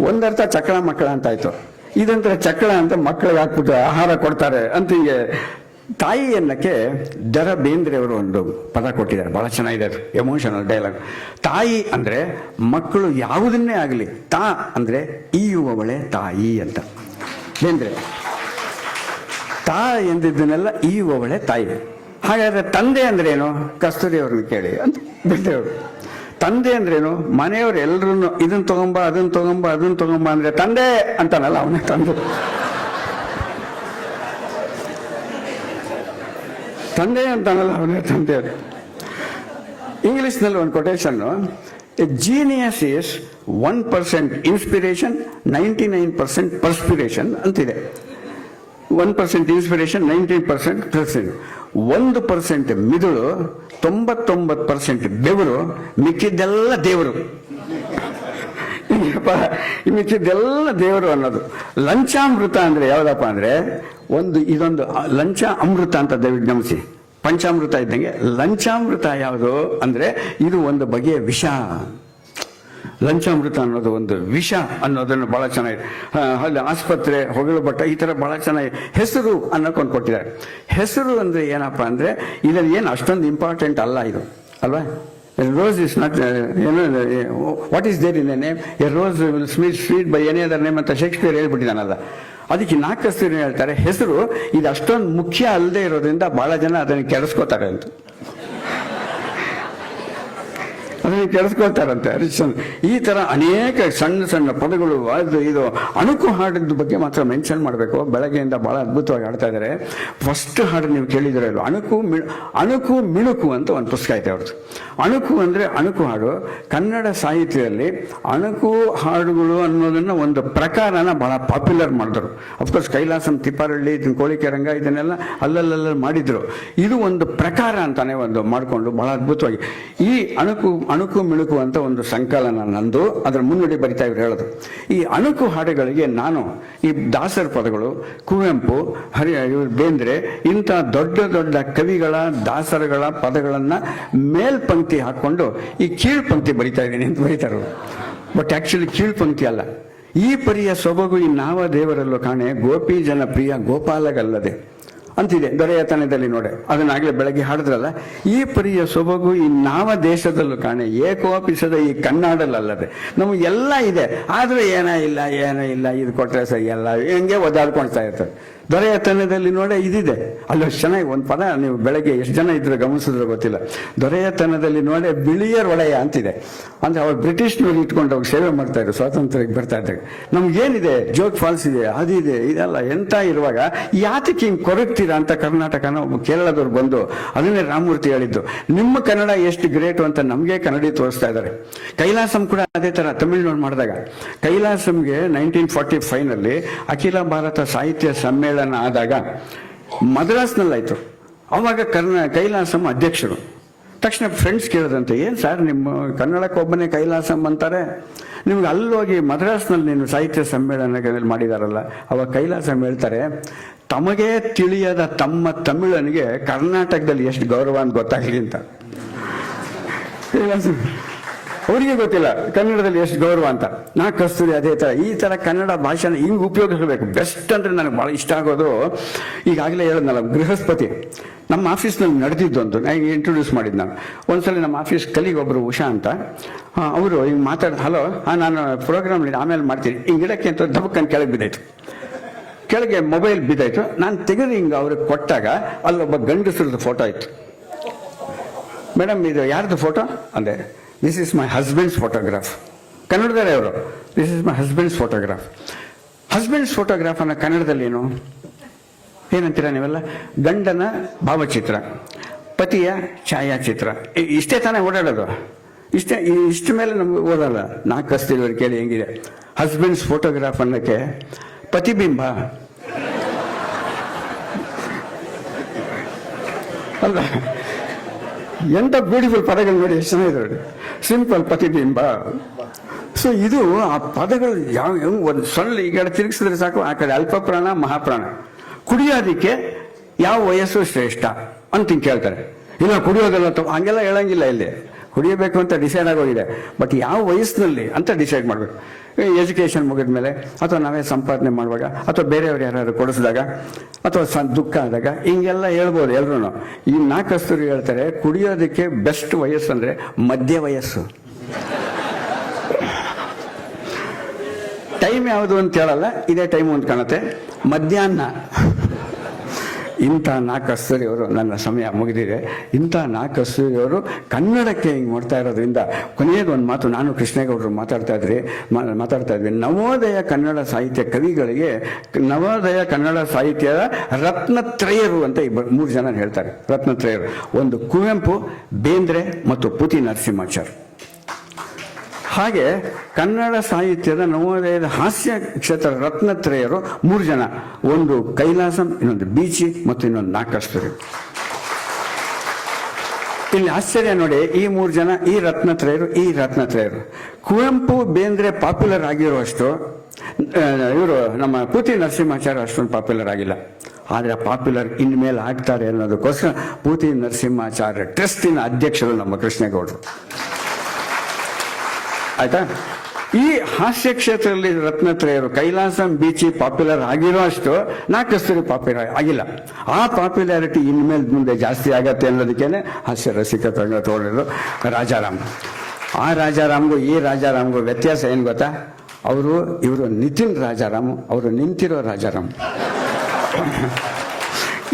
ಒಂದರ್ಥ ಚಕ್ಕಳ ಮಕ್ಕಳ ಅಂತ ಆಯ್ತು. ಇದಂತರ ಚಕ್ಕಳ ಅಂತ ಮಕ್ಕಳಿಗೆ ಹಾಕ್ಬಿಟ್ಟು ಆಹಾರ ಕೊಡ್ತಾರೆ ಅಂತ ಹೀಗೆ ತಾಯಿ ಅನ್ನಕ್ಕೆ ದರ ಬೇಂದ್ರೆ ಅವರು ಒಂದು ಪದ ಕೊಟ್ಟಿದ್ದಾರೆ. ಬಹಳ ಚೆನ್ನಾಗಿದೆ ಎಮೋಷನಲ್ ಡೈಲಾಗ್ ತಾಯಿ ಅಂದ್ರೆ ಮಕ್ಕಳು ಯಾವುದನ್ನೇ ಆಗಲಿ, ತಾ ಅಂದ್ರೆ ಈಯುವವಳೆ ತಾಯಿ ಅಂತ. ಬೇಂದ್ರೆ ತಾ ಎಂದಿದ್ದನ್ನೆಲ್ಲ ಈಯುವವಳೆ ತಾಯಿ. ಹಾಗಾದರೆ ತಂದೆ ಅಂದ್ರೆ ಏನು? ಕಸ್ತೂರಿ ಅವ್ರನ್ನ ಕೇಳಿ ಅಂತ ಬೇಂದ್ರೆ ಅವರು ತಂದೆ ಅಂದ್ರೇನು ಮನೆಯವರು ಎಲ್ಲರೂ ಇದನ್ನ ತಗೊಂಬ ಅದನ್ನ ತಗೊಂಬ ಅದನ್ನ ತಗೊಂಬ ಅಂದ್ರೆ ತಂದೆ ಅಂತಾನಲ್ಲ ಅವನೇ ತಂದೆ. ತಂದೆ ಅಂತಾನಲ್ಲ ಅವನೇ ತಂದೆ ಇಂಗ್ಲೀಷ್ನಲ್ಲಿ ಒಂದು quotation a genius is one percent inspiration ninety nine percent perspiration ಅಂತಿದೆ. One percent inspiration nineteen percent percent ಒಂದು ಪರ್ಸೆಂಟ್ ಮಿದುಳು, ತೊಂಬತ್ತೊಂಬತ್ತು ಪರ್ಸೆಂಟ್ ಬೆವರು, ಮಿಕ್ಕಿದ್ದೆಲ್ಲ ದೇವರು. ಮಿಕ್ಕಿದ್ದೆಲ್ಲ ದೇವರು ಅನ್ನೋದು. ಲಂಚಾಮೃತ ಅಂದ್ರೆ ಯಾವುದಪ್ಪ ಅಂದ್ರೆ ಒಂದು ಇದೊಂದು ಲಂಚ ಅಮೃತ ಅಂತ ಗಮನಿಸಿ ಪಂಚಾಮೃತ ಇದ್ದಂಗೆ ಲಂಚಾಮೃತ ಯಾವುದು ಅಂದ್ರೆ ಇದು ಒಂದು ಬಗೆಯ ವಿಷ. ಲಂಚಾಮೃತ ಅನ್ನೋದು ಒಂದು ವಿಷ ಅನ್ನೋದನ್ನು ಬಹಳ ಚೆನ್ನಾಗಿದೆ ಆ, ಅಲ್ಲಿ ಆಸ್ಪತ್ರೆ ಹೊಗಳು ಬಟ್ಟ ಈ ಥರ ಬಹಳ ಚೆನ್ನಾಗಿ ಹೆಸರು ಅನ್ನೋಕೊಂಡು ಕೊಟ್ಟಿದ್ದಾರೆ ಹೆಸರು ಅಂದರೆ ಏನಪ್ಪ ಅಂದರೆ ಇದರಲ್ಲಿ ಏನು ಅಷ್ಟೊಂದು ಇಂಪಾರ್ಟೆಂಟ್ ಅಲ್ಲ ಇದು ಅಲ್ವಾ? ರೋಸ್ ಇಸ್ ನಾಟ್ ಏನು what is there in a name a rose will sweet sweet by any other name ಅಂತ ಶೇಕ್ಸ್ಪಿಯರ್ ಹೇಳ್ಬಿಟ್ಟಿದ್ದಾನಲ್ಲ ಅದಕ್ಕೆ ನಾಲ್ಕು ಹೇಳ್ತಾರೆ, ಹೆಸರು ಇದು ಅಷ್ಟೊಂದು ಮುಖ್ಯ ಅಲ್ಲದೆ ಇರೋದ್ರಿಂದ ಬಹಳ ಜನ ಅದನ್ನು ಕೆಡಿಸ್ಕೋತಾರೆ ಅಂತ. ಅದನ್ನು ಕೆಡಿಸ್ಕೊಳ್ತಾರಂತೆ ಹರಿಶ್ಚಂದ್ರ, ಈ ಥರ ಅನೇಕ ಸಣ್ಣ ಸಣ್ಣ ಪದಗಳು ಅದು ಇದು ಅಣುಕು ಹಾಡಿದ ಬಗ್ಗೆ ಮಾತ್ರ ಮೆನ್ಷನ್ ಮಾಡಬೇಕು. ಬೆಳಗ್ಗೆಯಿಂದ ಭಾಳ ಅದ್ಭುತವಾಗಿ ಆಡ್ತಾ ಇದ್ದಾರೆ. ಫಸ್ಟ್ ಹಾಡು ನೀವು ಕೇಳಿದ್ರೆ ಅಲ್ಲ ಅಣುಕು ಮಿಣು ಅಣುಕು ಮಿಣುಕು ಅಂತ ಒಂದು ಪುಸ್ತಕ ಐತೆ ಅವ್ರದ್ದು. ಅಣುಕು ಅಂದರೆ ಅಣುಕು ಹಾಡು. ಕನ್ನಡ ಸಾಹಿತ್ಯದಲ್ಲಿ ಅಣುಕು ಹಾಡುಗಳು ಅನ್ನೋದನ್ನು ಒಂದು ಪ್ರಕಾರನ ಬಹಳ ಪಾಪ್ಯುಲರ್ ಮಾಡಿದ್ರು. ಅಫ್ಕೋರ್ಸ್ ಕೈಲಾಸಂ ತಿಪ್ಪಾರಳ್ಳಿ ಕೋಳಿಕೆ ರಂಗ ಇದನ್ನೆಲ್ಲ ಅಲ್ಲಲ್ಲಲ್ಲಿ ಮಾಡಿದ್ರು. ಇದು ಒಂದು ಪ್ರಕಾರ ಅಂತಾನೆ ಒಂದು ಮಾಡಿಕೊಂಡು ಬಹಳ ಅದ್ಭುತವಾಗಿ. ಈ ಅಣುಕು ಅಣುಕು ಮಿಣುಕು ಅಂತ ಒಂದು ಸಂಕಲನ ನಂದು. ಅದರ ಮುನ್ನುಡಿ ಬರಿತಾ ಇವ್ರು ಹೇಳೋದು. ಈ ಅಣುಕು ಹಾಡುಗಳಿಗೆ ನಾನು ಈ ದಾಸರ ಪದಗಳು, ಕುವೆಂಪು, ಹರಿ ಬೇಂದ್ರೆ, ಇಂಥ ದೊಡ್ಡ ದೊಡ್ಡ ಕವಿಗಳ, ದಾಸರಗಳ ಪದಗಳನ್ನು ಮೇಲ್ಪಂಕ್ತಿ ಹಾಕ್ಕೊಂಡು ಈ ಕೀಳ್ಪಂಕ್ತಿ ಬರಿತಾ ಇದ್ದೀನಿ ಅಂತ ಬರೀತಾರೆ ಬಟ್ ಆಕ್ಚುಲಿ ಕೀಳ್ಪಂಕ್ತಿ ಅಲ್ಲ. ಈ ಪರಿಯ ಸೊಬಗು ಈ ನಾವ ದೇವರಲ್ಲೂ ಕಾಣೆ ಗೋಪಿ ಜನ ಪ್ರಿಯ ಗೋಪಾಲಗಲ್ಲದೆ. ಅಂತಿದೆ ದೊರೆಯತನದಲ್ಲಿ ನೋಡಿ. ಅದನ್ನಾಗಲೇ ಬೆಳಗ್ಗೆ ಹಾಡಿದ್ರಲ್ಲ, ಈ ಪರಿಯ ಸೊಬಗು ಈ ನಾವ ದೇಶದಲ್ಲೂ ಕಾಣೆ, ಏಕೋಪಿಸದ ಈ ಕನ್ನಡಲ್ಲದೆ ನಮಗೆ ಎಲ್ಲ ಇದೆ, ಆದರೂ ಏನ ಇಲ್ಲ ಏನ ಇಲ್ಲ, ಇದು ಕೊಟ್ಟರೆ ಸರಿ ಎಲ್ಲ ಹೆಂಗೆ ಒದ್ದಾಡ್ಕೊಳ್ತಾ ಇರ್ತದೆ ದೊರೆಯತನದಲ್ಲಿ ನೋಡೆ ಇದಿದೆ. ಅಲ್ಲಿ ಚೆನ್ನಾಗಿ ಒಂದು ಪದ ನೀವು ಬೆಳಗ್ಗೆ ಎಷ್ಟು ಜನ ಇದ್ರೆ ಗಮನಿಸಿದ್ರೆ ಗೊತ್ತಿಲ್ಲ. ದೊರೆಯತನದಲ್ಲಿ ನೋಡೆ ಬಿಳಿಯರ್ ಒಡೆಯ ಅಂತಿದೆ. ಅಂದ್ರೆ ಅವ್ರು ಬ್ರಿಟಿಷ್ನವ್ರು ಇಟ್ಕೊಂಡು ಅವ್ರು ಸೇವೆ ಮಾಡ್ತಾ ಇದ್ರು, ಸ್ವಾತಂತ್ರ್ಯಕ್ಕೆ ಬರ್ತಾ ಇದ್ದಾರೆ ನಮ್ಗೇನಿದೆ ಜೋಗ್ ಫಾಲ್ಸ್ ಇದೆ ಅದಿದೆ ಇದೆಲ್ಲ ಎಂತ ಇರುವಾಗ ಯಾತಕ್ಕೆ ಹಿಂಗೆ ಕೊರಗ್ತೀರಾ ಅಂತ ಕರ್ನಾಟಕನ ಕೇರಳದವ್ರು ಬಂದು ಅದನ್ನೇ ರಾಮಮೂರ್ತಿ ಹೇಳಿದ್ದು. ನಿಮ್ಮ ಕನ್ನಡ ಎಷ್ಟು ಗ್ರೇಟು ಅಂತ ನಮಗೆ ಕನ್ನಡಿ ತೋರಿಸ್ತಾ ಇದ್ದಾರೆ. ಕೈಲಾಸಂ ಕೂಡ ಅದೇ ತರ ತಮಿಳ್ನಾಡು ಮಾಡಿದಾಗ. ಕೈಲಾಸಂಗೆ ನೈನ್ಟೀನ್ ಫಾರ್ಟಿ ಫೈವ್ನಲ್ಲಿ ಅಖಿಲ ಭಾರತ ಸಾಹಿತ್ಯ ಸಮ್ಮೇಳನ ಆದಾಗ ಮದ್ರಾಸ್ನಲ್ಲಾಯಿತು. ಅವಾಗ ಕರ್ನ ಕೈಲಾಸಂ ಅಧ್ಯಕ್ಷರು. ತಕ್ಷಣ ಫ್ರೆಂಡ್ಸ್ ಕೇಳಿದಂತೆ ಏನು ಸರ್ ನಿಮ್ಮ ಕನ್ನಡಕ್ಕೆ ಒಬ್ಬನೇ ಕೈಲಾಸಂ ಅಂತಾರೆ? ನಿಮ್ಗೆ ಅಲ್ಲೋಗಿ ಮದ್ರಾಸ್ನಲ್ಲಿ ನೀನು ಸಾಹಿತ್ಯ ಸಮ್ಮೇಳನಗಳಲ್ಲಿ ಮಾಡಿದಾರಲ್ಲ, ಅವಾಗ ಕೈಲಾಸಂ ಹೇಳ್ತಾರೆ, ತಮಗೆ ತಿಳಿಯದ ತಮ್ಮ ತಮಿಳನಿಗೆ ಕರ್ನಾಟಕದಲ್ಲಿ ಎಷ್ಟು ಗೌರವ ಅಂತ ಗೊತ್ತಾಗಲಿ ಅಂತ. ಅವರಿಗೆ ಗೊತ್ತಿಲ್ಲ, ಕನ್ನಡದಲ್ಲಿ ಎಷ್ಟು ಗೌರವ ಅಂತ. ನಾ ಕಸ್ತೂರಿ ಅದೇ ತರ, ಈ ತರ ಕನ್ನಡ ಭಾಷೆನ ಹಿಂಗೆ ಉಪಯೋಗಿಸಬೇಕು? ಬೆಸ್ಟ್ ಅಂದ್ರೆ ನನಗೆ ಬಹಳ ಇಷ್ಟ ಆಗೋದು, ಈಗಾಗಲೇ ಹೇಳಿದ್ನಲ್ಲ, ಬೃಹಸ್ಪತಿ. ನಮ್ಮ ಆಫೀಸ್ನಲ್ಲಿ ನಡೆದಿದ್ದು ಒಂದು ನಾನು ಇಂಟ್ರೊಡ್ಯೂಸ್ ಮಾಡಿದ್ದು ನಾನು. ಒಂದ್ಸಲ ನಮ್ಮ ಆಫೀಸ್ ಕಲಿಗೆ ಒಬ್ರು ಉಷಾ ಅಂತ. ಅವರು ಹಿಂಗೆ ಮಾತಾಡ್ದು, ಹಲೋ ನಾನು ಪ್ರೋಗ್ರಾಮ್ ಆಮೇಲೆ ಮಾಡ್ತೀನಿ. ಹಿಂಗೆ ಗಿಡಕ್ಕೆ ಅಂತ ದಬಕ್ಕನ್ ಕೆಳಗೆ ಬಿದ್ದಾಯ್ತು ಕೆಳಗೆ ಮೊಬೈಲ್ ಬಿದ್ದಾಯ್ತು ನಾನು ತೆಗೆದು ಹಿಂಗೆ ಅವ್ರಿಗೆ ಕೊಟ್ಟಾಗ, ಅಲ್ಲೊಬ್ಬ ಗಂಡಸರದ್ದು ಫೋಟೋ ಇತ್ತು. ಮೇಡಮ್, ಇದು ಯಾರ್ದು ಫೋಟೋ ಅಂದೆ. This is my husband's photograph ಕನ್ನಡದಲ್ಲೇ ಅವರು this is my husband's photograph husband's photograph ಅನ್ನೋ ಕನ್ನಡದಲ್ಲಿ ಏನು? ಏನಂತೀರ ನೀವೆಲ್ಲ? ಗಂಡನ ಭಾವಚಿತ್ರ, ಪತಿಯ ಛಾಯಾಚಿತ್ರ. ಇಷ್ಟೇ ತಾನೇ ಓಡಾಡೋದು? ಇಷ್ಟೇ ಇಷ್ಟ ಮೇಲೆ ನಮ್ಗೆ ಓದಲ್ಲ. ನಾಲ್ಕು ಕಸ್ತಿಲ್ವರು ಕೇಳಿ ಹೆಂಗಿದೆ. ಹಸ್ಬೆಂಡ್ಸ್ ಫೋಟೋಗ್ರಾಫ್ ಅನ್ನೋಕ್ಕೆ ಪ್ರತಿಬಿಂಬ ಅಲ್ಲ ಎಂತ ಬ್ಯೂಟಿಫುಲ್ ಪದಗಳು ನೋಡಿ, ಎಷ್ಟು ಚೆನ್ನಾಗಿದೆ ಸಿಂಪಲ್ ಪ್ರತಿಬಿಂಬ ಸೊ ಇದು ಆ ಪದಗಳು ಯಾವ ಒಂದು ಸಣ್ಣ ಈ ಕಡೆ ತಿರುಗಿಸಿದ್ರೆ ಸಾಕು, ಆ ಕಡೆ ಅಲ್ಪ ಪ್ರಾಣ ಮಹಾಪ್ರಾಣ. ಕುಡಿಯೋದಿಕ್ಕೆ ಯಾವ ವಯಸ್ಸು ಶ್ರೇಷ್ಠ? ಅಂತ ಹಿಂಗೆ ಕೇಳ್ತಾರೆ. ಇಲ್ಲ ಕುಡಿಯೋದಲ್ಲ ಹಂಗೆಲ್ಲ ಹೇಳಂಗಿಲ್ಲ ಇಲ್ಲಿ. ಕುಡಿಯಬೇಕು ಅಂತ ಡಿಸೈಡ್ ಆಗೋಗಿದೆ. ಬಟ್ ಯಾವ ವಯಸ್ಸಿನಲ್ಲಿ ಅಂತ ಡಿಸೈಡ್ ಮಾಡಬೇಕು. ಎಜುಕೇಷನ್ ಮುಗಿದ ಮೇಲೆ ಅಥವಾ ನಾವೇ ಸಂಪಾದನೆ ಮಾಡುವಾಗ, ಅಥವಾ ಬೇರೆಯವ್ರು ಯಾರು ಕೊಡಿಸಿದಾಗ, ಅಥವಾ ಸ, ದುಃಖ ಆದಾಗ, ಹಿಂಗೆಲ್ಲ ಹೇಳ್ಬೋದು ಎಲ್ಲರೂ ಈ ನಾಲ್ಕಸ್ತರು ಹೇಳ್ತಾರೆ, ಕುಡಿಯೋದಕ್ಕೆ ಬೆಸ್ಟ್ ವಯಸ್ಸು ಅಂದರೆ ಮಧ್ಯ ವಯಸ್ಸು. ಟೈಮ್ ಯಾವುದು ಅಂತ ಹೇಳಲ್ಲ, ಇದೇ ಟೈಮ್ ಅಂತ ಕಾಣುತ್ತೆ. ಮಧ್ಯಾಹ್ನ. ಇಂಥ ನಾಲ್ಕು ಕಸ್ತೂರಿಯವರು ನನ್ನ ಸಮಯ ಮುಗಿದಿದೆ. ಇಂಥ ನಾಲ್ಕು ಕಸ್ತೂರಿಯವರು ಕನ್ನಡಕ್ಕೆ ಹಿಂಗೆ ಮಾಡ್ತಾ ಇರೋದ್ರಿಂದ ಒಂದು ಮಾತು ನಾನು ಕೃಷ್ಣೇಗೌಡರು ಮಾತಾಡ್ತಾ ಇದ್ರಿ ಮಾತಾಡ್ತಾ ಇದ್ವಿ. ನವೋದಯ ಕನ್ನಡ ಸಾಹಿತ್ಯ ಕವಿಗಳಿಗೆ ನವೋದಯ ಕನ್ನಡ ಸಾಹಿತ್ಯದ ರತ್ನತ್ರಯರು ಅಂತ ಇಬ್ಬರು ಮೂರು ಜನ ಹೇಳ್ತಾರೆ. ರತ್ನತ್ರಯರು. ಒಂದು ಕುವೆಂಪು, ಬೇಂದ್ರೆ ಮತ್ತು ಪುತಿ ನರಸಿಂಹಾಚಾರ್ ಹಾಗೆ ಕನ್ನಡ ಸಾಹಿತ್ಯದ ನವೋದಯದ ಹಾಸ್ಯ ಕ್ಷೇತ್ರ ರತ್ನತ್ರಯರು ಮೂರು ಜನ. ಒಂದು ಕೈಲಾಸಂ, ಇನ್ನೊಂದು ಬೀಚಿ ಮತ್ತು ಇನ್ನೊಂದು ನಾಕಸ್ತರು ಇಲ್ಲಿ ಆಶ್ಚರ್ಯ ನೋಡಿ, ಈ ಮೂರು ಜನ, ಈ ರತ್ನತ್ರಯರು ಈ ರತ್ನತ್ರಯರು. ಕುವೆಂಪು, ಬೇಂದ್ರೆ ಪಾಪ್ಯುಲರ್ ಆಗಿರುವಷ್ಟು ಇವರು ನಮ್ಮ ಪೂತಿ ನರಸಿಂಹಾಚಾರ್ಯ ಅಷ್ಟೊಂದು ಪಾಪ್ಯುಲರ್ ಆಗಿಲ್ಲ. ಆದರೆ ಪಾಪ್ಯುಲರ್ ಇನ್ಮೇಲೆ ಆಗ್ತಾರೆ ಅನ್ನೋದಕ್ಕೋಸ್ಕರ ಪೂತಿ ನರಸಿಂಹಾಚಾರ್ಯ ಟ್ರಸ್ಟಿನ ಅಧ್ಯಕ್ಷರು ನಮ್ಮ ಕೃಷ್ಣೇಗೌಡರು. ಆಯ್ತಾ? ಈ ಹಾಸ್ಯ ಕ್ಷೇತ್ರದಲ್ಲಿ ರತ್ನತ್ರಯರು ಕೈಲಾಸಂ ಬೀಚಿ ಪಾಪ್ಯುಲರ್ ಆಗಿರೋ ಅಷ್ಟು ನಾಲ್ಕಸ್ತೂರಿ ಪಾಪ್ಯುಲರ್ ಆಗಿಲ್ಲ. ಆ ಪಾಪ್ಯುಲಾರಿಟಿ ಇನ್ಮೇಲೆ ಮುಂದೆ ಜಾಸ್ತಿ ಆಗತ್ತೆ ಅನ್ನೋದಕ್ಕೇನೆ ಹಾಸ್ಯ ರಸಿಕ ತಂಗ ತಗೊಂಡಿದ್ರು ರಾಜಾರಾಮ್. ಆ ರಾಜಾರಾಮ್ಗೂ ಈ ರಾಜಾರಾಮ್ಗೂ ವ್ಯತ್ಯಾಸ ಏನು ಗೊತ್ತಾ? ಅವರು, ಇವರು ನಿತಿನ್ ರಾಜಾರಾಮ್, ಅವರು ನಿಂತಿರೋ ರಾಜಾರಾಮ್.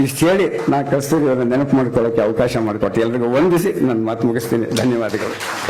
ಇಷ್ಟು ಹೇಳಿ ನಾ ಕಸ್ತೂರಿ ಅವರ ನೆನಪು ಮಾಡ್ಕೊಳ್ಳೋಕೆ ಅವಕಾಶ ಮಾಡಿಕೊಟ್ಟು ಎಲ್ರಿಗೂ ವಂದಿಸಿ, ನಾನು ಮಾತು ಮುಗಿಸ್ತೀನಿ. ಧನ್ಯವಾದಗಳು.